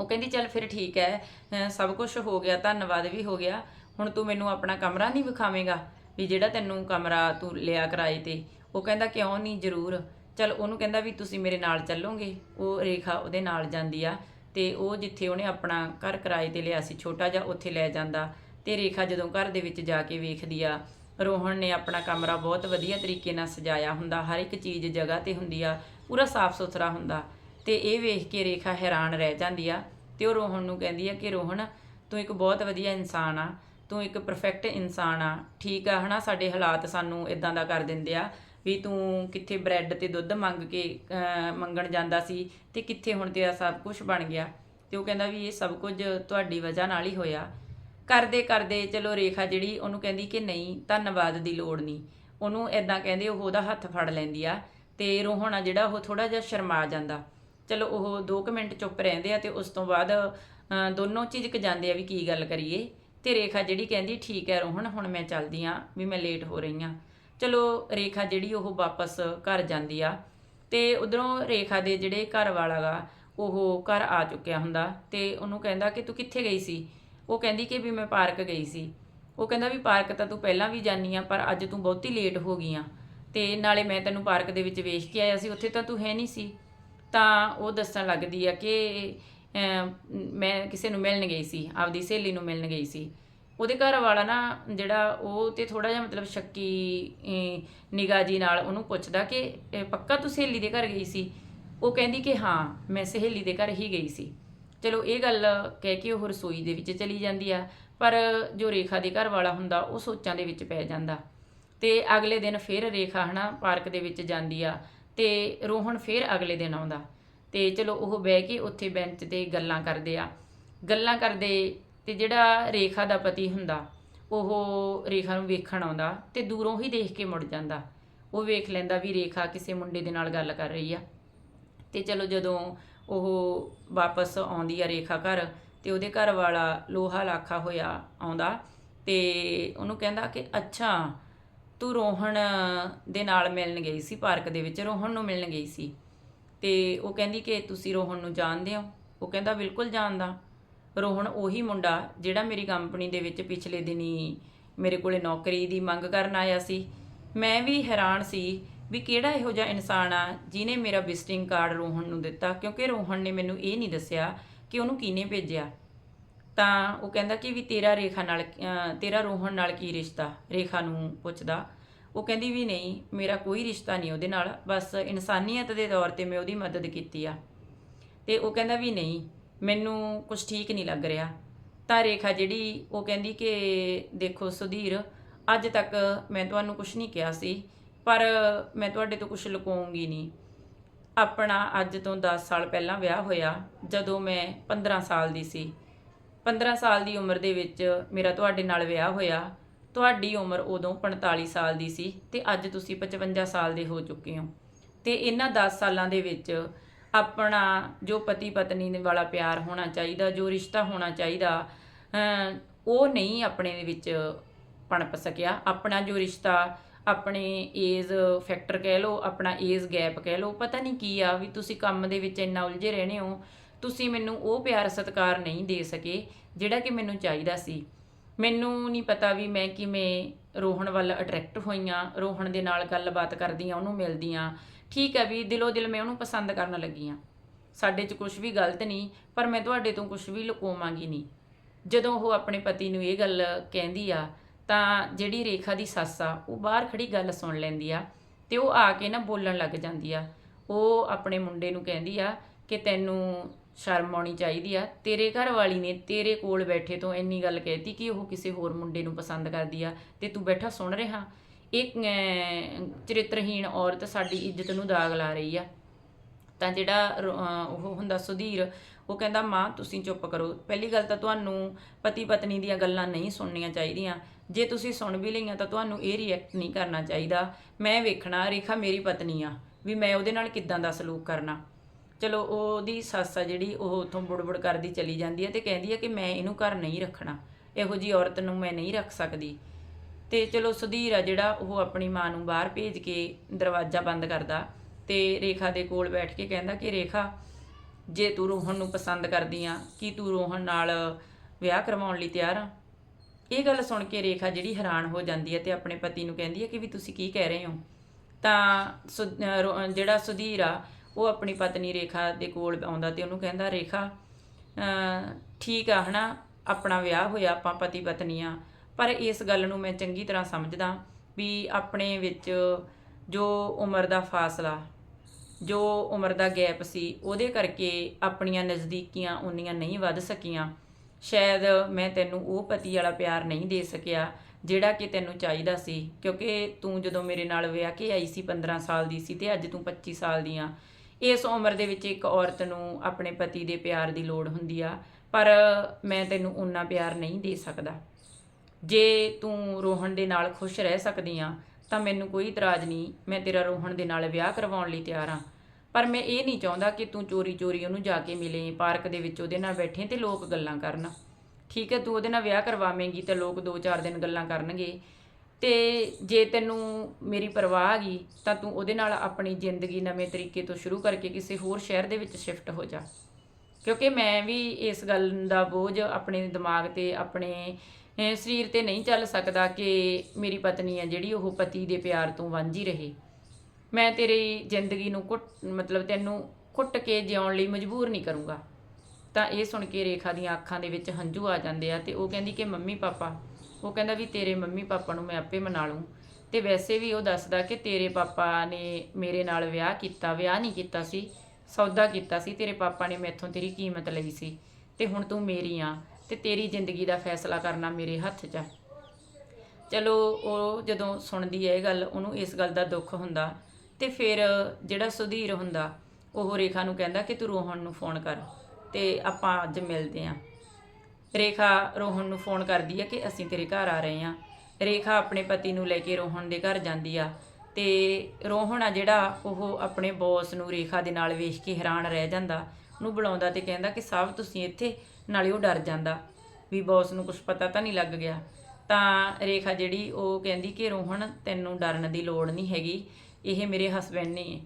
ਉਹ ਕਹਿੰਦੀ, ਚੱਲ ਫਿਰ ਠੀਕ ਹੈ ਸਭ ਕੁਝ ਹੋ ਗਿਆ, ਧੰਨਵਾਦ ਵੀ ਹੋ ਗਿਆ। ਹੁਣ ਤੂੰ ਮੈਨੂੰ ਆਪਣਾ ਕਮਰਾ ਨਹੀਂ ਵਿਖਾਵੇਂਗਾ ਵੀ ਜਿਹੜਾ ਤੈਨੂੰ ਕਮਰਾ ਤੂੰ ਲਿਆ ਕਿਰਾਏ ਤੇ, ਉਹ ਕਹਿੰਦਾ ਕਿਉਂ ਨਹੀਂ ਜ਼ਰੂਰ। ਚੱਲ ਉਹਨੂੰ ਕਹਿੰਦਾ ਵੀ ਤੁਸੀਂ ਮੇਰੇ ਨਾਲ ਚੱਲੋਗੇ, ਉਹ ਰੇਖਾ ਉਹਦੇ ਨਾਲ ਜਾਂਦੀ ਆ ਤੇ ਉਹ ਜਿੱਥੇ ਉਹਨੇ ਆਪਣਾ ਘਰ ਕਿਰਾਏ ਤੇ ਲਿਆ ਸੀ, ਛੋਟਾ ਜਿਹਾ ਉੱਥੇ ਲੈ ਜਾਂਦਾ ਤੇ ਰੇਖਾ ਜਦੋਂ ਘਰ ਦੇ ਵਿੱਚ ਜਾ ਕੇ ਵੇਖਦੀ ਆ ਰੋਹਣ ਨੇ ਆਪਣਾ ਕਮਰਾ ਬਹੁਤ ਵਧੀਆ ਤਰੀਕੇ ਨਾਲ ਸਜਾਇਆ ਹੁੰਦਾ, ਹਰ ਇੱਕ ਚੀਜ਼ ਜਗ੍ਹਾ ਤੇ ਹੁੰਦੀ ਆ, ਪੂਰਾ ਸਾਫ਼ ਸੁਥਰਾ ਹੁੰਦਾ ਤੇ ਇਹ ਵੇਖ ਕੇ ਰੇਖਾ ਹੈਰਾਨ ਰਹਿ ਜਾਂਦੀ ਆ ਤੇ ਉਹ ਰੋਹਣ ਨੂੰ ਕਹਿੰਦੀ ਆ ਕਿ ਰੋਹਣ ਤੂੰ ਇੱਕ ਬਹੁਤ ਵਧੀਆ ਇਨਸਾਨ ਆ ਤੂੰ ਇੱਕ ਪਰਫੈਕਟ ਇਨਸਾਨ ਆ, ਠੀਕ ਆ, ਹਨਾ? ਸਾਡੇ ਹਾਲਾਤ ਸਾਨੂੰ ਇਦਾਂ ਦਾ ਕਰ ਦਿੰਦੇ ਆ ਵੀ ਤੂੰ ਕਿੱਥੇ ਬ੍ਰੈਡ ਤੇ ਦੁੱਧ ਮੰਗ ਕੇ ਮੰਗਣ ਜਾਂਦਾ ਸੀ ਤੇ ਕਿੱਥੇ ਹੁਣ ਤੇਰਾ ਸਭ ਕੁਝ ਬਣ ਗਿਆ? ਤੇ ਉਹ ਕਹਿੰਦਾ ਵੀ ਇਹ ਸਭ ਕੁਝ ਤੁਹਾਡੀ ਵਜ੍ਹਾ ਨਾਲ ਹੀ ਹੋਇਆ। ਕਰਦੇ ਕਰਦੇ ਚਲੋ ਰੇਖਾ ਜਿਹੜੀ ਉਹਨੂੰ ਕਹਿੰਦੀ ਕਿ ਨਹੀਂ, ਧੰਨਵਾਦ ਦੀ ਲੋੜ ਨਹੀਂ। ਉਹਨੂੰ ਐਦਾਂ ਕਹਿੰਦੇ, ਉਹ ਉਹਦਾ ਹੱਥ ਫੜ ਲੈਂਦੀ ਆ ਤੇ ਰੋਹਣ ਆ ਜਿਹੜਾ ਉਹ ਥੋੜਾ ਜਿਹਾ ਸ਼ਰਮਾ ਜਾਂਦਾ। ਚਲੋ ਉਹ 2 ਮਿੰਟ ਚੁੱਪ ਰਹਿੰਦੇ ਆ ਤੇ ਉਸ ਤੋਂ ਬਾਅਦ ਦੋਨੋਂ ਝਿਜਕ ਜਾਂਦੇ ਆ ਵੀ ਕੀ ਗੱਲ ਕਰੀਏ। ਤੇ ਰੇਖਾ ਜਿਹੜੀ ਕਹਿੰਦੀ ਠੀਕ ਹੈ ਰੋਹਣ ਹੁਣ ਮੈਂ ਚੱਲਦੀ ਆ ਵੀ ਮੈਂ ਲੇਟ ਹੋ ਰਹੀ ਆ ਚਲੋ ਰੇਖਾ ਜਿਹੜੀ ਉਹ ਵਾਪਸ ਘਰ ਜਾਂਦੀ ਆ ਤੇ ਉਧਰੋਂ ਰੇਖਾ ਦੇ ਜਿਹੜੇ ਘਰ ਵਾਲਾ ਗਾ, ਉਹ ਘਰ ਆ ਚੁੱਕਿਆ ਹੁੰਦਾ ਤੇ ਉਹਨੂੰ ਕਹਿੰਦਾ ਕਿ ਤੂੰ ਕਿੱਥੇ ਗਈ ਸੀ? ਉਹ ਕਹਿੰਦੀ ਕਿ ਵੀ ਮੈਂ ਪਾਰਕ ਗਈ ਸੀ। ਉਹ ਕਹਿੰਦਾ ਵੀ ਪਾਰਕ ਤਾਂ ਤੂੰ ਪਹਿਲਾਂ ਵੀ ਜਾਨੀ ਆ, ਪਰ ਅੱਜ ਤੂੰ ਬਹੁਤੀ ਲੇਟ ਹੋ ਗਈ ਆ। ਤੇ ਨਾਲੇ ਮੈਂ ਤੈਨੂੰ ਪਾਰਕ ਦੇ ਵਿੱਚ ਵੇਖ ਕੇ ਆਇਆ ਸੀ, ਉੱਥੇ ਤਾਂ ਤੂੰ ਹੈ ਨਹੀਂ ਸੀ। ਤਾਂ ਉਹ ਦੱਸਣ ਲੱਗਦੀ ਆ ਕਿ ਮੈਂ ਕਿਸੇ ਨੂੰ ਮਿਲਣ ਗਈ ਸੀ, ਆਪਦੀ ਸਹੇਲੀ ਨੂੰ ਮਿਲਣ ਗਈ ਸੀ। ਉਹਦੇ ਘਰ ਵਾਲਾ ਨਾ ਜਿਹੜਾ ਉਹ ਤੇ ਥੋੜਾ ਜਿਹਾ ਮਤਲਬ ਸ਼ੱਕੀ ਨਿਗਾਹ ਜੀ ਨਾਲ ਉਹਨੂੰ ਪੁੱਛਦਾ ਕਿ ਪੱਕਾ ਤੂੰ ਸਹੇਲੀ ਦੇ ਘਰ ਗਈ ਸੀ? ਉਹ ਕਹਿੰਦੀ ਕਿ ਹਾਂ, ਮੈਂ ਸਹੇਲੀ ਦੇ ਘਰ ਹੀ ਗਈ ਸੀ। ਚਲੋ ਇਹ ਗੱਲ ਕਹਿ ਕੇ ਉਹ ਰਸੋਈ ਦੇ ਵਿੱਚ ਚਲੀ ਜਾਂਦੀ ਆ, ਪਰ ਜੋ ਰੇਖਾ ਦੇ ਘਰ ਵਾਲਾ ਹੁੰਦਾ, ਉਹ ਸੋਚਾਂ ਦੇ ਵਿੱਚ ਪੈ ਜਾਂਦਾ। ਤੇ ਅਗਲੇ ਦਿਨ ਫਿਰ ਰੇਖਾ ਹਨਾ ਪਾਰਕ ਦੇ ਵਿੱਚ ਜਾਂਦੀ ਆ, ਤੇ ਰੋਹਣ ਫਿਰ ਅਗਲੇ ਦਿਨ ਆਉਂਦਾ। ਤੇ ਚਲੋ ਉਹ ਬਹਿ ਕੇ ਉੱਥੇ ਬੈਂਚ ਤੇ ਗੱਲਾਂ ਕਰਦੇ ਆ। ਗੱਲਾਂ ਕਰਦੇ ਤੇ ਜਿਹੜਾ ਰੇਖਾ ਦਾ ਪਤੀ ਹੁੰਦਾ, ਉਹ ਰੇਖਾ ਨੂੰ ਵੇਖਣ ਆਉਂਦਾ ਤੇ ਦੂਰੋਂ ਹੀ ਦੇਖ ਕੇ ਮੁੜ ਜਾਂਦਾ। ਉਹ ਵੇਖ ਲੈਂਦਾ ਵੀ ਰੇਖਾ ਕਿਸੇ ਮੁੰਡੇ ਦੇ ਨਾਲ ਗੱਲ ਕਰ ਰਹੀ ਆ। ਤੇ ਚਲੋ ਜਦੋਂ ਉਹ ਵਾਪਸ ਆਉਂਦੀ ਆ ਰੇਖਾ ਘਰ ਤੇ ਉਹਦੇ ਘਰ ਵਾਲਾ ਲੋਹਾ ਲਾਖਾ ਹੋਇਆ ਆਉਂਦਾ ਤੇ ਉਹਨੂੰ ਕਹਿੰਦਾ ਕਿ ਅੱਛਾ, ਤੂੰ ਰੋਹਣ ਦੇ ਨਾਲ ਮਿਲਣ ਗਈ ਸੀ, ਪਾਰਕ ਦੇ ਵਿੱਚ ਰੋਹਣ ਨੂੰ ਮਿਲਣ ਗਈ ਸੀ। ਤੇ ਉਹ ਕਹਿੰਦੀ ਕਿ ਤੁਸੀਂ ਰੋਹਨ ਨੂੰ ਜਾਣਦੇ ਹੋ। ਉਹ ਕਹਿੰਦਾ, ਬਿਲਕੁਲ ਜਾਣਦਾ। ਰੋਹਨ ਉਹੀ ਮੁੰਡਾ ਜਿਹੜਾ ਮੇਰੀ ਕੰਪਨੀ ਦੇ ਵਿੱਚ ਪਿਛਲੇ ਦਿਨੀ ਮੇਰੇ ਕੋਲੇ ਨੌਕਰੀ ਦੀ ਮੰਗ ਕਰਨ ਆਇਆ ਸੀ। ਮੈਂ ਵੀ ਹੈਰਾਨ ਸੀ ਵੀ ਕਿਹੜਾ ਇਹੋ ਜਿਹਾ ਇਨਸਾਨ ਆ ਜਿਨੇ ਮੇਰਾ ਵਿਜ਼ਿਟਿੰਗ ਕਾਰਡ ਰੋਹਨ ਨੂੰ ਦਿੱਤਾ, ਕਿਉਂਕਿ ਰੋਹਨ ਨੇ ਮੈਨੂੰ ਇਹ ਨਹੀਂ ਦੱਸਿਆ ਕਿ ਉਹਨੂੰ ਕਿਹਨੇ ਭੇਜਿਆ। ਤਾਂ ਉਹ ਕਹਿੰਦਾ ਕਿ ਵੀ ਤੇਰਾ ਰੇਖਾ ਨਾਲ ਤੇਰਾ ਰੋਹਣ ਨਾਲ ਕੀ ਰਿਸ਼ਤਾ? ਰੇਖਾ ਨੂੰ ਪੁੱਛਦਾ। ਉਹ ਕਹਿੰਦੀ ਵੀ ਨਹੀਂ, ਮੇਰਾ ਕੋਈ ਰਿਸ਼ਤਾ ਨਹੀਂ ਉਹਦੇ ਨਾਲ, ਬਸ ਇਨਸਾਨੀਅਤ ਦੇ ਤੌਰ ਤੇ ਮੈਂ ਉਹਦੀ ਮਦਦ ਕੀਤੀ ਆ। ਤੇ ਉਹ ਕਹਿੰਦਾ ਵੀ ਨਹੀਂ, ਮੈਨੂੰ ਕੁਝ ਠੀਕ ਨਹੀਂ ਲੱਗ ਰਿਹਾ। ਤਾਂ ਰੇਖਾ ਜਿਹੜੀ, ਉਹ ਕਹਿੰਦੀ ਕਿ ਦੇਖੋ ਸੁਧੀਰ, ਅੱਜ ਤੱਕ ਮੈਂ ਤੁਹਾਨੂੰ ਕੁਝ ਨਹੀਂ ਕਿਹਾ ਸੀ, ਪਰ ਮੈਂ ਤੁਹਾਡੇ ਤੋਂ ਕੁਝ ਲੁਕਾਉਂਗੀ ਨਹੀਂ। ਆਪਣਾ ਅੱਜ ਤੋਂ 10 ਸਾਲ ਪਹਿਲਾਂ ਵਿਆਹ ਹੋਇਆ, ਜਦੋਂ ਮੈਂ 15 ਸਾਲ ਦੀ ਸੀ। 15 ਸਾਲ ਦੀ ਉਮਰ ਦੇ ਵਿੱਚ ਮੇਰਾ ਤੁਹਾਡੇ ਨਾਲ ਵਿਆਹ ਹੋਇਆ ਤੁਹਾਡੀ ਉਮਰ ਉਦੋਂ 45 ਸਾਲ ਦੀ ਸੀ ਤੇ ਅੱਜ ਤੁਸੀਂ 55 ਸਾਲ ਦੇ ਹੋ ਚੁੱਕੇ ਹੋ। ਤੇ ਇਹਨਾਂ 10 ਸਾਲਾਂ ਦੇ ਵਿੱਚ ਆਪਣਾ ਜੋ ਪਤੀ ਪਤਨੀ ਦੇ ਵਾਲਾ ਪਿਆਰ ਹੋਣਾ ਚਾਹੀਦਾ, ਜੋ ਰਿਸ਼ਤਾ ਹੋਣਾ ਚਾਹੀਦਾ ਉਹ ਨਹੀਂ ਆਪਣੇ ਦੇ ਵਿੱਚ ਪਣਪ ਸਕਿਆ। ਆਪਣਾ ਜੋ ਰਿਸ਼ਤਾ, ਆਪਣੇ ਏਜ ਫੈਕਟਰ ਕਹਿ ਲਓ, ਆਪਣਾ ਏਜ ਗੈਪ ਕਹਿ ਲਓ, ਪਤਾ ਨਹੀਂ ਕੀ ਆ ਵੀ ਤੁਸੀਂ ਕੰਮ ਦੇ ਵਿੱਚ ਇੰਨਾ ਉਲਝੇ ਰਹਿਣੇ ਹੋ, ਤੁਸੀਂ ਮੈਨੂੰ ਉਹ ਪਿਆਰ ਸਤਿਕਾਰ ਨਹੀਂ ਦੇ ਸਕੇ ਜਿਹੜਾ ਕਿ ਮੈਨੂੰ ਚਾਹੀਦਾ ਸੀ। ਮੈਨੂੰ ਨਹੀਂ ਪਤਾ ਵੀ ਮੈਂ ਕਿਵੇਂ ਰੋਹਣ ਵੱਲ ਅਟਰੈਕਟ ਹੋਈਆਂ ਰੋਹਣ ਦੇ ਨਾਲ ਗੱਲਬਾਤ ਕਰਦੀਆਂ, ਉਹਨੂੰ ਮਿਲਦੀਆਂ। ਠੀਕ ਹੈ ਵੀ ਦਿਲੋਂ ਦਿਲ ਮੈਂ ਉਹਨੂੰ ਪਸੰਦ ਕਰਨ ਲੱਗੀ ਹਾਂ ਸਾਡੇ 'ਚ ਕੁਝ ਵੀ ਗਲਤ ਨਹੀਂ, ਪਰ ਮੈਂ ਤੁਹਾਡੇ ਤੋਂ ਕੁਝ ਵੀ ਲੁਕੋਵਾਂਗੀ ਨਹੀਂ। ਜਦੋਂ ਉਹ ਆਪਣੇ ਪਤੀ ਨੂੰ ਇਹ ਗੱਲ ਕਹਿੰਦੀ ਆ, ਤਾਂ ਜਿਹੜੀ ਰੇਖਾ ਦੀ ਸੱਸ ਆ, ਉਹ ਬਾਹਰ ਖੜੀ ਗੱਲ ਸੁਣ ਲੈਂਦੀ ਆ ਤੇ ਉਹ ਆ ਕੇ ਨਾ ਬੋਲਣ ਲੱਗ ਜਾਂਦੀ ਆ। ਉਹ ਆਪਣੇ ਮੁੰਡੇ ਨੂੰ ਕਹਿੰਦੀ ਆ ਕਿ ਤੈਨੂੰ ਸ਼ਰਮ ਆਉਣੀ ਚਾਹੀਦੀ ਆ। ਤੇਰੇ ਘਰ ਵਾਲੀ ਨੇ ਤੇਰੇ ਕੋਲ ਬੈਠੇ ਤੋਂ ਇੰਨੀ ਗੱਲ ਕਹਿਤੀ ਕਿ ਉਹ ਕਿਸੇ ਹੋਰ ਮੁੰਡੇ ਨੂੰ ਪਸੰਦ ਕਰਦੀ ਆ ਤੇ ਤੂੰ ਬੈਠਾ ਸੁਣ ਰਿਹਾ। ਇਹ ਅਮ, ਚਰਿੱਤਰਹੀਣ ਔਰਤ ਸਾਡੀ ਇੱਜ਼ਤ ਨੂੰ ਦਾਗ ਲਾ ਰਹੀ ਆ। ਤਾਂ ਜਿਹੜਾ ਉਹ ਹੁੰਦਾ ਸੁਧੀਰ ਉਹ ਕਹਿੰਦਾ ਮਾਂ ਤੁਸੀਂ ਚੁੱਪ ਕਰੋ। ਪਹਿਲੀ ਗੱਲ ਤਾਂ ਤੁਹਾਨੂੰ ਪਤੀ ਪਤਨੀ ਦੀਆਂ ਗੱਲਾਂ ਨਹੀਂ ਸੁਣਨੀਆਂ ਚਾਹੀਦੀਆਂ। ਜੇ ਤੁਸੀਂ ਸੁਣ ਵੀ ਲਈਆਂ ਤਾਂ ਤੁਹਾਨੂੰ ਇਹ ਰਿਐਕਟ ਨਹੀਂ ਕਰਨਾ ਚਾਹੀਦਾ। ਮੈਂ ਵੇਖਣਾ ਰੇਖਾ ਮੇਰੀ ਪਤਨੀ ਆ। ਵੀ ਮੈਂ ਉਹਦੇ ਨਾਲ ਕਿੱਦਾਂ ਦਾ ਸਲੂਕ ਕਰਨਾ? ਚਲੋ ਉਹਦੀ ਸੱਸ ਆ ਜਿਹੜੀ ਉਹ ਉਥੋਂ ਬੁੜਬੁੜ ਕਰਦੀ ਚਲੀ ਜਾਂਦੀ ਹੈ ਤੇ ਕਹਿੰਦੀ ਹੈ ਕਿ ਮੈਂ ਇਹਨੂੰ ਘਰ ਨਹੀਂ ਰੱਖਣਾ। ਇਹੋ ਜੀ ਔਰਤ ਨੂੰ ਮੈਂ ਨਹੀਂ ਰੱਖ ਸਕਦੀ। ਤੇ ਚਲੋ ਸੁਧੀਰ ਆ ਜਿਹੜਾ ਉਹ ਆਪਣੀ ਮਾਂ ਨੂੰ ਬਾਹਰ ਭੇਜ ਕੇ ਦਰਵਾਜ਼ਾ ਬੰਦ ਕਰਦਾ ਤੇ ਰੇਖਾ ਦੇ ਕੋਲ ਬੈਠ ਕੇ ਕਹਿੰਦਾ ਕਿ ਰੇਖਾ, ਜੇ ਤੂੰ ਰੋਹਨ ਨੂੰ ਪਸੰਦ ਕਰਦੀ ਆ, ਕੀ ਤੂੰ ਰੋਹਨ ਨਾਲ ਵਿਆਹ ਕਰਵਾਉਣ ਲਈ ਤਿਆਰ ਆ? ਇਹ ਗੱਲ ਸੁਣ ਕੇ ਰੇਖਾ ਜਿਹੜੀ ਹੈਰਾਨ ਹੋ ਜਾਂਦੀ ਹੈ ਤੇ ਆਪਣੇ ਪਤੀ ਨੂੰ ਕਹਿੰਦੀ ਹੈ ਕਿ ਵੀ ਤੁਸੀਂ ਕੀ ਕਹਿ ਰਹੇ ਹੋ? ਤਾਂ ਸੁ- ਜਿਹੜਾ ਸੁਧੀਰ ਆ ਉਹ ਆਪਣੀ ਪਤਨੀ ਰੇਖਾ ਦੇ ਕੋਲ ਆਉਂਦਾ ਤੇ ਉਹਨੂੰ ਕਹਿੰਦਾ, ਰੇਖਾ ਠੀਕ ਆ ਹਨਾ, ਆਪਣਾ ਵਿਆਹ ਹੋਇਆ, ਆਪਾਂ ਪਤੀ ਪਤਨੀ ਆ ਪਰ ਇਸ ਗੱਲ ਨੂੰ ਮੈਂ ਚੰਗੀ ਤਰ੍ਹਾਂ ਸਮਝਦਾ ਵੀ ਆਪਣੇ ਵਿੱਚ ਜੋ ਉਮਰ ਦਾ ਫਾਸਲਾ, ਜੋ ਉਮਰ ਦਾ ਗੈਪ ਸੀ, ਉਹਦੇ ਕਰਕੇ ਆਪਣੀਆਂ ਨਜ਼ਦੀਕੀਆਂ ਉਨੀਆਂ ਨਹੀਂ ਵੱਧ ਸਕੀਆਂ। ਸ਼ਾਇਦ ਮੈਂ ਤੈਨੂੰ ਉਹ ਪਤੀ ਵਾਲਾ ਪਿਆਰ ਨਹੀਂ ਦੇ ਸਕਿਆ, ਜਿਹੜਾ ਕਿ ਤੈਨੂੰ ਚਾਹੀਦਾ ਸੀ। ਕਿਉਂਕਿ ਤੂੰ ਜਦੋਂ ਮੇਰੇ ਨਾਲ ਵਿਆਹ ਕੇ ਆਈ ਸੀ 15 ਸਾਲ ਦੀ ਸੀ ਤੇ ਅੱਜ ਤੂੰ 25 ਸਾਲ ਦੀ ਆ। ਇਸ ਉਮਰ ਦੇ ਵਿੱਚ ਇੱਕ ਔਰਤ ਨੂੰ ਆਪਣੇ ਪਤੀ ਦੇ ਪਿਆਰ ਦੀ ਲੋੜ ਹੁੰਦੀ ਆ, ਪਰ ਮੈਂ ਤੈਨੂੰ ਉਨਾ ਪਿਆਰ ਨਹੀਂ ਦੇ ਸਕਦਾ। ਜੇ ਤੂੰ ਰੋਹਣ ਦੇ ਨਾਲ ਖੁਸ਼ ਰਹਿ ਸਕਦੀ ਆ, ਤਾਂ ਮੈਨੂੰ ਕੋਈ ਇਤਰਾਜ਼ ਨਹੀਂ, ਮੈਂ ਤੇਰਾ ਰੋਹਣ ਦੇ ਨਾਲ ਵਿਆਹ ਕਰਵਾਉਣ ਲਈ ਤਿਆਰ ਆ। ਪਰ ਮੈਂ ਇਹ ਨਹੀਂ ਚਾਹੁੰਦਾ ਕਿ ਤੂੰ ਚੋਰੀ ਚੋਰੀ ਉਹਨੂੰ ਜਾ ਕੇ ਮਿਲੇ, ਪਾਰਕ ਦੇ ਵਿੱਚ ਉਹਦੇ ਨਾਲ ਬੈਠੇ ਤੇ ਲੋਕ ਗੱਲਾਂ ਕਰਨ। ਠੀਕ ਹੈ, ਤੂੰ ਉਹਦੇ ਨਾਲ ਵਿਆਹ ਕਰਵਾਵੇਂਗੀ ਤੇ ਲੋਕ 2-4 ਦਿਨ ਗੱਲਾਂ ਕਰਨਗੇ। ਤੇ ਜੇ ਤੈਨੂੰ ਮੇਰੀ ਪਰਵਾਹ ਆ ਗਈ, ਤਾਂ ਤੂੰ ਉਹਦੇ ਨਾਲ ਆਪਣੀ ਜ਼ਿੰਦਗੀ ਨਵੇਂ ਤਰੀਕੇ ਤੋਂ ਸ਼ੁਰੂ ਕਰਕੇ ਕਿਸੇ ਹੋਰ ਸ਼ਹਿਰ ਦੇ ਵਿੱਚ ਸ਼ਿਫਟ ਹੋ ਜਾ। ਕਿਉਂਕਿ ਮੈਂ ਵੀ ਇਸ ਗੱਲ ਦਾ ਬੋਝ ਆਪਣੇ ਦਿਮਾਗ ਤੇ, ਆਪਣੇ ਸਰੀਰ ਤੇ ਨਹੀਂ ਚੱਲ ਸਕਦਾ ਕਿ ਮੇਰੀ ਪਤਨੀ ਹੈ ਜਿਹੜੀ ਉਹ ਪਤੀ ਦੇ ਪਿਆਰ ਤੋਂ ਵਾਂਝੀ ਰਹੇ। ਮੈਂ ਤੇਰੀ ਜ਼ਿੰਦਗੀ ਨੂੰ ਕੁੱਟ, ਮਤਲਬ ਤੈਨੂੰ ਕੁੱਟ ਕੇ ਜਿਉਣ ਲਈ ਮਜਬੂਰ ਨਹੀਂ ਕਰੂੰਗਾ। ਤਾਂ ਇਹ ਸੁਣ ਕੇ ਰੇਖਾ ਦੀਆਂ ਅੱਖਾਂ ਦੇ ਵਿੱਚ ਹੰਝੂ ਆ ਜਾਂਦੇ ਆ ਤੇ ਉਹ ਕਹਿੰਦੀ ਕਿ ਮੰਮੀ ਪਾਪਾ ਉਹ ਕਹਿੰਦਾ ਵੀ ਤੇਰੇ ਮੰਮੀ ਪਾਪਾ ਨੂੰ ਮੈਂ ਆਪੇ ਮਨਾ ਲੂੰ ਤੇ ਵੈਸੇ ਵੀ ਉਹ ਦੱਸਦਾ ਕਿ ਤੇਰੇ ਪਾਪਾ ਨੇ ਮੇਰੇ ਨਾਲ ਵਿਆਹ ਕੀਤਾ, ਵਿਆਹ ਨਹੀਂ ਕੀਤਾ ਸੀ, ਸੌਦਾ ਕੀਤਾ ਸੀ, ਤੇਰੇ ਪਾਪਾ ਨੇ ਮੈਥੋਂ ਤੇਰੀ ਕੀਮਤ ਲਈ ਸੀ, ਤੇ ਹੁਣ ਤੂੰ ਮੇਰੀ ਆ, ਤੇ ਤੇਰੀ ਜ਼ਿੰਦਗੀ ਦਾ ਫੈਸਲਾ ਕਰਨਾ ਮੇਰੇ ਹੱਥ 'ਚ ਆ। ਚਲੋ, ਉਹ ਜਦੋਂ ਸੁਣਦੀ ਹੈ ਇਹ ਗੱਲ, ਉਹਨੂੰ ਇਸ ਗੱਲ ਦਾ ਦੁੱਖ ਹੁੰਦਾ, ਤੇ ਫਿਰ ਜਿਹੜਾ ਸੁਧੀਰ ਹੁੰਦਾ, ਉਹ ਰੇਖਾ ਨੂੰ ਕਹਿੰਦਾ ਕਿ ਤੂੰ ਰੋਹਣ ਨੂੰ ਫੋਨ ਕਰ, ਤੇ ਆਪਾਂ ਅੱਜ ਮਿਲਦੇ ਆਂ ਰੇਖਾ ਰੋਹਨ ਨੂੰ ਫੋਨ ਕਰਦੀ ਹੈ ਕਿ ਅਸੀਂ ਤੇਰੇ ਘਰ ਆ ਰਹੇ ਹਾਂ ਰੇਖਾ ਆਪਣੇ ਪਤੀ ਨੂੰ ਲੈ ਕੇ ਰੋਹਨ ਦੇ ਘਰ ਜਾਂਦੀ ਆ ਤੇ ਰੋਹਨ ਆ ਜਿਹੜਾ ਉਹ ਆਪਣੇ ਬੌਸ ਨੂੰ ਰੇਖਾ ਦੇ ਨਾਲ ਵੇਖ ਕੇ ਹੈਰਾਨ ਰਹਿ ਜਾਂਦਾ, ਉਹਨੂੰ ਬੁਲਾਉਂਦਾ ਤੇ ਕਹਿੰਦਾ ਕਿ ਸਾਹਿਬ ਤੁਸੀਂ ਇੱਥੇ, ਨਾਲੇ ਉਹ ਡਰ ਜਾਂਦਾ। ਵੀ ਬੌਸ ਨੂੰ ਕੁਝ ਪਤਾ ਤਾਂ ਨਹੀਂ ਲੱਗ ਗਿਆ। ਤਾਂ ਰੇਖਾ ਜਿਹੜੀ ਉਹ ਕਹਿੰਦੀ ਕਿ ਰੋਹਨ, ਤੈਨੂੰ ਡਰਨ ਦੀ ਲੋੜ ਨਹੀਂ ਹੈਗੀ, ਇਹ ਮੇਰੇ ਹਸਬੰਡ ਨੇ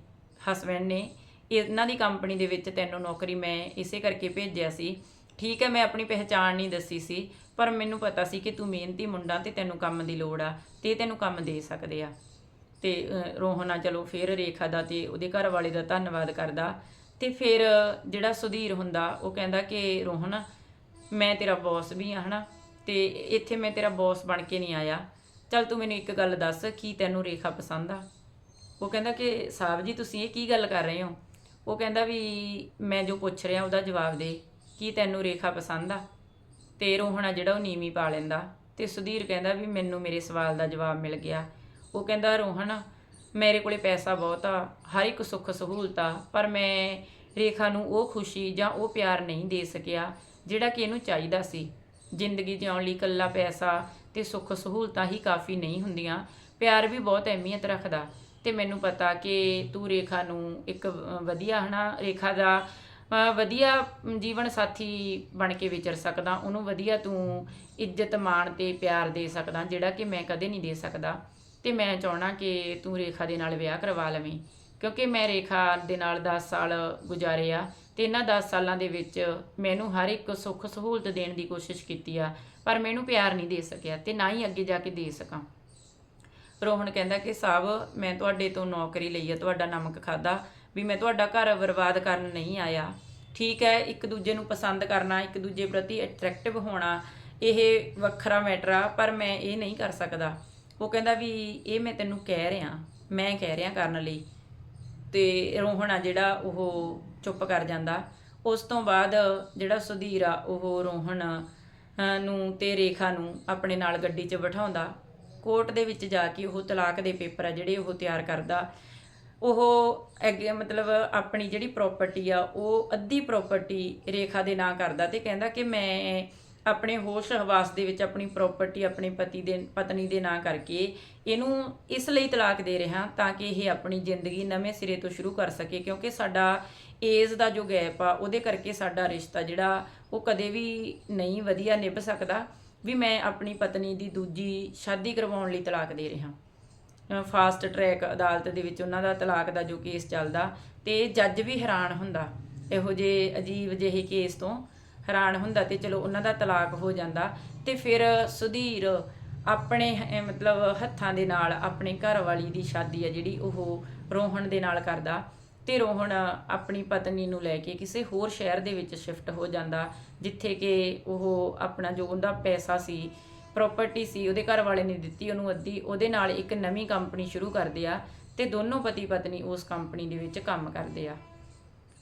ਹਸਬੰਡ ਨੇ। ਇਹਨਾਂ ਦੀ ਕੰਪਨੀ ਦੇ ਵਿੱਚ ਤੈਨੂੰ ਨੌਕਰੀ ਮੈਂ ਇਸੇ ਕਰਕੇ ਭੇਜਿਆ ਸੀ ਠੀਕ ਹੈ ਮੈਂ ਆਪਣੀ ਪਹਿਚਾਣ ਨਹੀਂ ਦੱਸੀ ਸੀ ਪਰ ਮੈਨੂੰ ਪਤਾ ਸੀ ਕਿ ਤੂੰ ਮਿਹਨਤੀ ਮੁੰਡਾ ਤੇ ਤੈਨੂੰ ਕੰਮ ਦੀ ਲੋੜ ਆ ਤੇ ਤੈਨੂੰ ਕੰਮ ਦੇ ਸਕਦੇ ਆ। ਤੇ ਅਹ, ਰੋਹਨਾ ਚਲੋ ਫਿਰ ਰੇਖਾ ਦਾ ਤੇ ਉਹਦੇ ਘਰ ਵਾਲੇ ਦਾ ਧੰਨਵਾਦ ਕਰਦਾ। ਤੇ ਫਿਰ ਜਿਹੜਾ ਸੁਧੀਰ ਹੁੰਦਾ ਉਹ ਕਹਿੰਦਾ ਕਿ ਰੋਹਨ ਮੈਂ ਤੇਰਾ ਬੌਸ ਵੀ ਆ ਹਨਾ? ਤੇ ਇੱਥੇ ਮੈਂ ਤੇਰਾ ਬੌਸ ਬਣ ਕੇ ਨਹੀਂ ਆਇਆ। ਚੱਲ ਤੂੰ ਮੈਨੂੰ ਇੱਕ ਗੱਲ ਦੱਸ ਕੀ ਤੈਨੂੰ ਰੇਖਾ ਪਸੰਦ ਆ? ਉਹ ਕਹਿੰਦਾ ਕਿ ਸਾਹਿਬ ਜੀ ਤੁਸੀਂ ਇਹ ਕੀ ਗੱਲ ਕਰ ਰਹੇ ਹੋ? ਉਹ ਕਹਿੰਦਾ ਵੀ ਮੈਂ ਜੋ ਪੁੱਛ ਰਿਹਾ ਉਹਦਾ ਜਵਾਬ ਦੇ। ਕੀ ਤੈਨੂੰ ਰੇਖਾ ਪਸੰਦ ਆ? ਤੇ ਰੋਹਣ ਆ ਜਿਹੜਾ ਉਹ ਨੀਵੀਂ ਪਾ ਲੈਂਦਾ ਤੇ ਸੁਧੀਰ ਕਹਿੰਦਾ ਵੀ ਮੈਨੂੰ ਮੇਰੇ ਸਵਾਲ ਦਾ ਜਵਾਬ ਮਿਲ ਗਿਆ। ਉਹ ਕਹਿੰਦਾ ਰੋਹਣ ਮੇਰੇ ਕੋਲੇ ਪੈਸਾ ਬਹੁਤ ਆ ਹਰ ਇੱਕ ਸੁੱਖ ਸਹੂਲਤ ਆ ਪਰ ਮੈਂ ਰੇਖਾ ਨੂੰ ਉਹ ਖੁਸ਼ੀ ਜਾਂ ਉਹ ਪਿਆਰ ਨਹੀਂ ਦੇ ਸਕਿਆ ਜਿਹੜਾ ਕਿ ਇਹਨੂੰ ਚਾਹੀਦਾ ਸੀ। ਜ਼ਿੰਦਗੀ ਜਿਉਣ ਲਈ ਇਕੱਲਾ ਪੈਸਾ ਤੇ ਸੁੱਖ ਸਹੂਲਤਾਂ ਹੀ ਕਾਫੀ ਨਹੀਂ ਹੁੰਦੀਆਂ ਪਿਆਰ ਵੀ ਬਹੁਤ ਅਹਿਮੀਅਤ ਰੱਖਦਾ। ਤੇ ਮੈਨੂੰ ਪਤਾ ਕਿ ਤੂੰ ਰੇਖਾ ਨੂੰ ਇੱਕ ਅ, ਵਧੀਆ ਹਨਾ ਰੇਖਾ ਦਾ ਵਧੀਆ ਜੀਵਨ ਸਾਥੀ ਬਣ ਕੇ ਵਿਚਰ ਸਕਦਾ, ਉਹਨੂੰ ਵਧੀਆ ਤੂੰ ਇੱਜ਼ਤ ਮਾਣ ਤੇ ਪਿਆਰ ਦੇ ਸਕਦਾ, ਜਿਹੜਾ ਕਿ ਮੈਂ ਕਦੇ ਨਹੀਂ ਦੇ ਸਕਦਾ। ਤੇ ਮੈਂ ਚਾਹਣਾ ਕਿ ਤੂੰ ਰੇਖਾ ਦੇ ਨਾਲ ਵਿਆਹ ਕਰਵਾ ਲਵੇਂ, ਕਿਉਂਕਿ ਮੈਂ ਰੇਖਾ ਦੇ ਨਾਲ 10 ਸਾਲ ਗੁਜ਼ਾਰੇ ਆ ਤੇ ਇਹਨਾਂ 10 ਸਾਲਾਂ ਦੇ ਵਿੱਚ ਮੈਨੂੰ ਹਰ ਇੱਕ ਸੁੱਖ ਸਹੂਲਤ ਦੇਣ ਦੀ ਕੋਸ਼ਿਸ਼ ਕੀਤੀ ਆ, ਪਰ ਮੈਨੂੰ ਪਿਆਰ ਨਹੀਂ ਦੇ ਸਕਿਆ ਤੇ ਨਾ ਹੀ ਅੱਗੇ ਜਾ ਕੇ ਦੇ ਸਕਾਂ। ਰੋਹਣ ਕਹਿੰਦਾ ਕਿ ਸਾਹਿਬ ਮੈਂ ਤੁਹਾਡੇ ਤੋਂ ਨੌਕਰੀ ਲਈ ਆ, ਤੁਹਾਡਾ ਨਮਕ ਖਾਦਾ ਵੀ ਮੈਂ ਤੁਹਾਡਾ ਘਰ ਬਰਬਾਦ ਕਰਨ ਨਹੀਂ ਆਇਆ। ਠੀਕ ਹੈ, ਇੱਕ ਦੂਜੇ ਨੂੰ ਪਸੰਦ ਕਰਨਾ, ਇੱਕ ਦੂਜੇ ਪ੍ਰਤੀ ਅਟਰੈਕਟਿਵ ਹੋਣਾ, ਇਹ ਵੱਖਰਾ ਮੈਟਰ ਆ, ਪਰ ਮੈਂ ਇਹ ਨਹੀਂ ਕਰ ਸਕਦਾ। ਉਹ ਕਹਿੰਦਾ ਵੀ ਇਹ ਮੈਂ ਤੈਨੂੰ ਕਹਿ ਰਿਹਾ, ਮੈਂ ਕਹਿ ਰਿਹਾ ਕਰਨ ਲਈ। ਤੇ ਰੋਹਣ ਆ ਜਿਹੜਾ ਉਹ ਚੁੱਪ ਕਰ ਜਾਂਦਾ। ਉਸ ਤੋਂ ਬਾਅਦ ਜਿਹੜਾ ਸੁਧੀਰ ਆ, ਉਹ ਰੋਹਣ ਨੂੰ ਤੇ ਰੇਖਾ ਨੂੰ ਆਪਣੇ ਨਾਲ ਗੱਡੀ 'ਚ ਬਿਠਾਉਂਦਾ। ਕੋਰਟ ਦੇ ਵਿੱਚ ਜਾ ਕੇ ਉਹ ਤਲਾਕ ਦੇ ਪੇਪਰ ਆ ਜਿਹੜੇ ਉਹ ਤਿਆਰ ਕਰਦਾ। ਉਹ ਅੱਗੇ ਮਤਲਬ ਆਪਣੀ ਜਿਹੜੀ ਪ੍ਰਾਪਰਟੀ ਆ, ਉਹ ਅੱਧੀ ਪ੍ਰਾਪਰਟੀ ਰੇਖਾ ਦੇ ਨਾਂ ਕਰਦਾ ਤੇ ਕਹਿੰਦਾ ਕਿ ਮੈਂ ਆਪਣੇ ਹੋਸ਼ ਹਵਾਸ ਦੇ ਵਿੱਚ ਆਪਣੀ ਪ੍ਰਾਪਰਟੀ ਆਪਣੇ ਪਤੀ ਦੇ, ਪਤਨੀ ਦੇ ਨਾਂ ਕਰਕੇ ਇਹਨੂੰ ਇਸ ਲਈ ਤਲਾਕ ਦੇ ਰਿਹਾ ਤਾਂ ਕਿ ਇਹ ਆਪਣੀ ਜ਼ਿੰਦਗੀ ਨਵੇਂ ਸਿਰੇ ਤੋਂ ਸ਼ੁਰੂ ਕਰ ਸਕੇ, ਕਿਉਂਕਿ ਸਾਡਾ ਏਜ ਦਾ ਜੋ ਗੈਪ ਆ, ਉਹਦੇ ਕਰਕੇ ਸਾਡਾ ਰਿਸ਼ਤਾ ਜਿਹੜਾ, ਉਹ ਕਦੇ ਵੀ ਨਹੀਂ ਵਧੀਆ ਨਿਭ ਸਕਦਾ ਵੀ ਮੈਂ ਆਪਣੀ ਪਤਨੀ ਦੀ ਦੂਜੀ ਸ਼ਾਦੀ ਕਰਵਾਉਣ ਲਈ ਤਲਾਕ ਦੇ ਰਿਹਾ। ਫਾਸਟ ਟਰੈਕ ਅਦਾਲਤ ਦੇ ਵਿੱਚ ਉਹਨਾਂ ਦਾ ਤਲਾਕ ਦਾ ਜੋ ਕੇਸ ਚੱਲਦਾ ਤੇ ਜੱਜ ਵੀ ਹੈਰਾਨ ਹੁੰਦਾ। ਇਹੋ ਜਿਹੇ ਅਜੀਬ ਜਿਹੇ ਕੇਸ ਤੋਂ ਹੈਰਾਨ ਹੁੰਦਾ ਤੇ ਚਲੋ ਉਹਨਾਂ ਦਾ ਤਲਾਕ ਹੋ ਜਾਂਦਾ ਤੇ ਫਿਰ ਸੁਧੀਰ ਆਪਣੇ ਮਤਲਬ ਹੱਥਾਂ ਦੇ ਨਾਲ ਆਪਣੇ ਘਰ ਵਾਲੀ ਦੀ ਸ਼ਾਦੀ ਹੈ ਜਿਹੜੀ ਉਹ ਰੋਹਣ ਦੇ ਨਾਲ ਕਰਦਾ ਤੇ ਰੋਹਣ ਆਪਣੀ ਪਤਨੀ ਨੂੰ ਲੈ ਕੇ ਕਿਸੇ ਹੋਰ ਸ਼ਹਿਰ ਦੇ ਵਿੱਚ ਸ਼ਿਫਟ ਹੋ ਜਾਂਦਾ ਜਿੱਥੇ ਕਿ ਉਹ ਆਪਣਾ ਜੋ ਉਹਦਾ ਪੈਸਾ ਸੀ ਪ੍ਰਾਪਰਟੀ ਸੀ, ਉਹਦੇ ਘਰ ਵਾਲੇ ਨੇ ਦਿੱਤੀ ਉਹਨੂੰ ਅੱਧੀ, ਉਹਦੇ ਨਾਲ ਇੱਕ ਨਵੀਂ ਕੰਪਨੀ ਸ਼ੁਰੂ ਕਰਦੇ ਆ ਤੇ ਦੋਨੋਂ ਪਤੀ ਪਤਨੀ ਉਸ ਕੰਪਨੀ ਦੇ ਵਿੱਚ ਕੰਮ ਕਰਦੇ ਆ।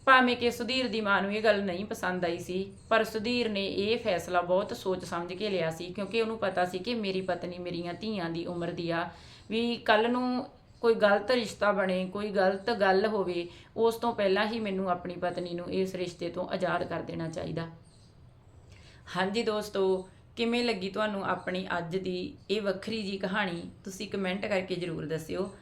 ਭਾਵੇਂ ਕਿ ਸੁਧੀਰ ਦੀ ਮਾਂ ਨੂੰ ਇਹ ਗੱਲ ਨਹੀਂ ਪਸੰਦ ਆਈ ਸੀ, ਪਰ ਸੁਧੀਰ ਨੇ ਇਹ ਫੈਸਲਾ ਬਹੁਤ ਸੋਚ ਸਮਝ ਕੇ ਲਿਆ ਸੀ, ਕਿਉਂਕਿ ਉਹਨੂੰ ਪਤਾ ਸੀ ਕਿ ਮੇਰੀ ਪਤਨੀ ਮੇਰੀਆਂ ਧੀਆਂ ਦੀ ਉਮਰ ਦੀ ਆ, ਵੀ ਕੱਲ ਨੂੰ ਕੋਈ ਗਲਤ ਰਿਸ਼ਤਾ ਬਣੇ, ਕੋਈ ਗਲਤ ਗੱਲ ਹੋਵੇ, ਉਸ ਤੋਂ ਪਹਿਲਾਂ ਹੀ ਮੈਨੂੰ ਆਪਣੀ ਪਤਨੀ ਨੂੰ ਇਸ ਰਿਸ਼ਤੇ ਤੋਂ ਆਜ਼ਾਦ ਕਰ ਦੇਣਾ ਚਾਹੀਦਾ। ਹਾਂਜੀ ਦੋਸਤੋ ਕਿਵੇਂ ਲੱਗੀ ਤੁਹਾਨੂੰ ਆਪਣੀ ਅੱਜ ਦੀ ਇਹ ਵੱਖਰੀ ਜੀ ਕਹਾਣੀ? ਤੁਸੀਂ ਕਮੈਂਟ ਕਰਕੇ ਜਰੂਰ ਦੱਸਿਓ।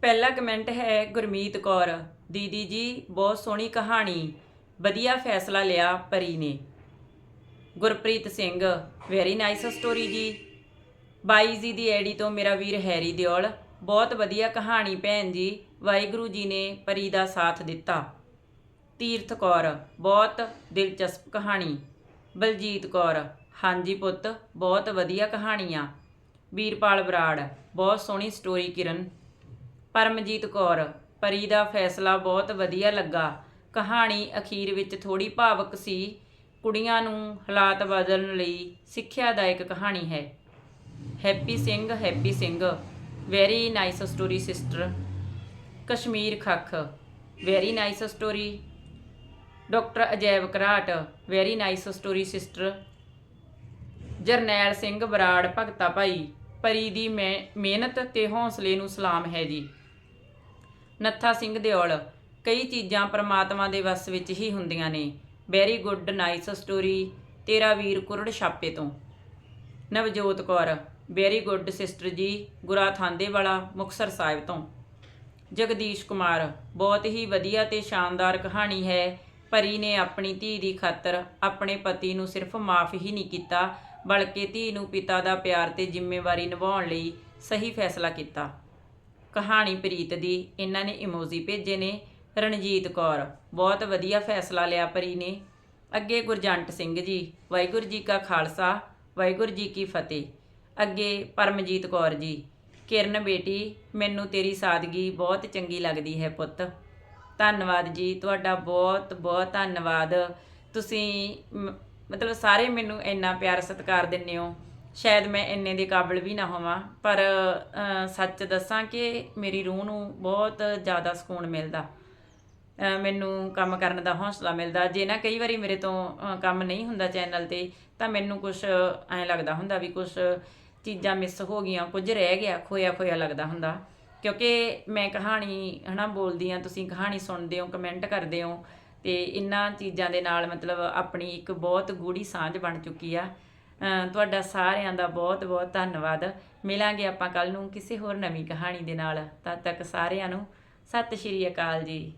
ਪਹਿਲਾ ਕਮੈਂਟ ਹੈ ਗੁਰਮੀਤ ਕੌਰ। ਦੀਦੀ ਜੀ, ਬਹੁਤ ਸੋਹਣੀ ਕਹਾਣੀ। ਵਧੀਆ ਫੈਸਲਾ ਲਿਆ ਪਰੀ ਨੇ। Gurpreet Singh very nice story ji. ਬਾਈ ਜੀ ਦੀ ਐਡੀ ਤੋਂ ਮੇਰਾ ਵੀਰ ਹੈਰੀ ਦਿਓਲ। ਬਹੁਤ ਵਧੀਆ ਕਹਾਣੀ ਭੈਣ ਜੀ। ਵਾਹਿਗੁਰੂ ਜੀ ਨੇ ਪਰੀ ਦਾ ਸਾਥ ਦਿੱਤਾ। ਤੀਰਥ ਕੌਰ, ਬਹੁਤ ਦਿਲਚਸਪ ਕਹਾਣੀ। ਬਲਜੀਤ ਕੌਰ ਹਾਂਜੀ ਪੁੱਤ, ਬਹੁਤ ਵਧੀਆ ਕਹਾਣੀਆਂ। ਵੀਰਪਾਲ ਬਰਾੜ, ਬਹੁਤ ਸੋਹਣੀ ਸਟੋਰੀ ਕਿਰਨ। ਪਰਮਜੀਤ ਕੌਰ, ਪਰੀ ਦਾ ਫੈਸਲਾ ਬਹੁਤ ਵਧੀਆ ਲੱਗਾ। ਕਹਾਣੀ ਅਖੀਰ ਵਿੱਚ ਥੋੜੀ ਭਾਵਕ ਸੀ। ਕੁੜੀਆਂ ਨੂੰ ਹਾਲਾਤ ਬਦਲਣ ਲਈ ਸਿੱਖਿਆਦਾਇਕ ਕਹਾਣੀ ਹੈ। Happy Singh Happy Singh. Very nice story sister Kashmir Khakh. Very nice story doctor Ajaib Karat very nice story sister Jarnail Singh Brar Bhagta ਭਾਈ, ਪਰੀ ਦੀ ਮਿਹ- ਮਿਹਨਤ ਤੇ ਹੌਸਲੇ ਨੂੰ ਸਲਾਮ ਹੈ ਜੀ। ਨੱਥਾ ਸਿੰਘ ਦਿਓਲ, ਕਈ ਚੀਜ਼ਾਂ ਪ੍ਰਮਾਤਮਾ ਦੇ ਵੱਸ ਵਿੱਚ ਹੀ ਹੁੰਦੀਆਂ ਨੇ। ਵੈਰੀ ਗੁੱਡ ਨਾਈਸ ਸਟੋਰੀ ਤੇਰਾ ਵੀਰ ਕੁਰੜ ਛਾਪੇ ਤੋਂ। Navjot Kaur very good sister ji, ਗੁਰਾ ਥਾਂਦੇ ਵਾਲਾ, ਮੁਕਸਰ ਸਾਹਿਬ ਤੋਂ। ਜਗਦੀਸ਼ ਕੁਮਾਰ, ਬਹੁਤ ਹੀ ਵਧੀਆ ਤੇ ਸ਼ਾਨਦਾਰ ਕਹਾਣੀ ਹੈ। ਪਰੀ ਨੇ ਆਪਣੀ ਧੀ ਦੀ ਖਾਤਰ ਆਪਣੇ ਪਤੀ ਨੂੰ ਸਿਰਫ ਮਾਫ ਹੀ ਨਹੀਂ ਕੀਤਾ ਬਲਕਿ ਧੀ ਨੂੰ ਪਿਤਾ ਦਾ ਪਿਆਰ ਤੇ ਜ਼ਿੰਮੇਵਾਰੀ ਨਿਭਾਉਣ ਲਈ ਸਹੀ ਫੈਸਲਾ ਕੀਤਾ। ਕਹਾਣੀ ਪ੍ਰੀਤ ਦੀ ਇਹਨਾਂ ਨੇ ਇਮੋਜੀ ਭੇਜੇ ਨੇ ਰਣਜੀਤ ਕੌਰ। ਬਹੁਤ ਵਧੀਆ ਫੈਸਲਾ ਲਿਆ ਪਰੀ ਨੇ। ਅੱਗੇ ਗੁਰਜੰਟ ਸਿੰਘ ਜੀ, ਵਾਹਿਗੁਰੂ ਜੀ ਕਾ ਖਾਲਸਾ, ਵਾਹਿਗੁਰੂ ਜੀ ਕੀ ਫਤਿਹ। ਅੱਗੇ ਪਰਮਜੀਤ ਕੌਰ ਜੀ, ਕਿਰਨ ਬੇਟੀ, ਮੈਨੂੰ ਤੇਰੀ ਸਾਦਗੀ ਬਹੁਤ ਚੰਗੀ ਲੱਗਦੀ ਹੈ ਪੁੱਤ। ਧੰਨਵਾਦ ਜੀ, ਤੁਹਾਡਾ ਬਹੁਤ ਬਹੁਤ ਧੰਨਵਾਦ। ਤੁਸੀਂ ਮਤਲਬ ਸਾਰੇ ਮੈਨੂੰ ਇੰਨਾ ਪਿਆਰ ਸਤਿਕਾਰ ਦਿੰਦੇ ਹੋ। ਸ਼ਾਇਦ ਮੈਂ ਇੰਨੇ ਦੇ ਕਾਬਿਲ ਵੀ ਨਾ ਹੋਵਾਂ, ਪਰ ਸੱਚ ਦੱਸਾਂ ਕਿ ਮੇਰੀ ਰੂਹ ਨੂੰ ਬਹੁਤ ਜ਼ਿਆਦਾ ਸਕੂਨ ਮਿਲਦਾ। ਮੈਨੂੰ ਕੰਮ ਕਰਨ ਦਾ ਹੌਸਲਾ ਮਿਲਦਾ। ਜੇ ਨਾ ਕਈ ਵਾਰੀ ਮੇਰੇ ਤੋਂ ਕੰਮ ਨਹੀਂ ਹੁੰਦਾ ਚੈਨਲ ਤੇ, ਤਾਂ ਮੈਨੂੰ ਕੁਝ ਐਂ ਲੱਗਦਾ ਹੁੰਦਾ ਵੀ ਕੁਝ ਚੀਜ਼ਾਂ ਮਿਸ ਹੋ ਗਈਆਂ, ਕੁਝ ਰਹਿ ਗਿਆ, ਖੋਇਆ ਖੋਇਆ ਲੱਗਦਾ ਹੁੰਦਾ। ਕਿਉਂਕਿ ਮੈਂ ਕਹਾਣੀ, ਹਨਾ, ਬੋਲਦੀ ਆ ਤੁਸੀਂ ਕਹਾਣੀ ਸੁਣਦੇ ਹੋ, ਕਮੈਂਟ ਕਰਦੇ ਹੋ। ਤੇ ਇਹਨਾਂ ਚੀਜ਼ਾਂ ਦੇ ਨਾਲ ਮਤਲਬ ਆਪਣੀ ਇੱਕ ਬਹੁਤ ਗੂੜੀ ਸਾਂਝ ਬਣ ਚੁੱਕੀ ਆ। ਤੁਹਾਡਾ ਸਾਰਿਆਂ ਦਾ ਬਹੁਤ ਬਹੁਤ ਧੰਨਵਾਦ। ਮਿਲਾਂਗੇ ਆਪਾਂ ਕੱਲ ਨੂੰ ਕਿਸੇ ਹੋਰ ਨਵੀਂ ਕਹਾਣੀ ਦੇ ਨਾਲ। ਤਦ ਤੱਕ ਸਾਰਿਆਂ ਨੂੰ ਸਤਿ ਸ਼੍ਰੀ ਅਕਾਲ ਜੀ।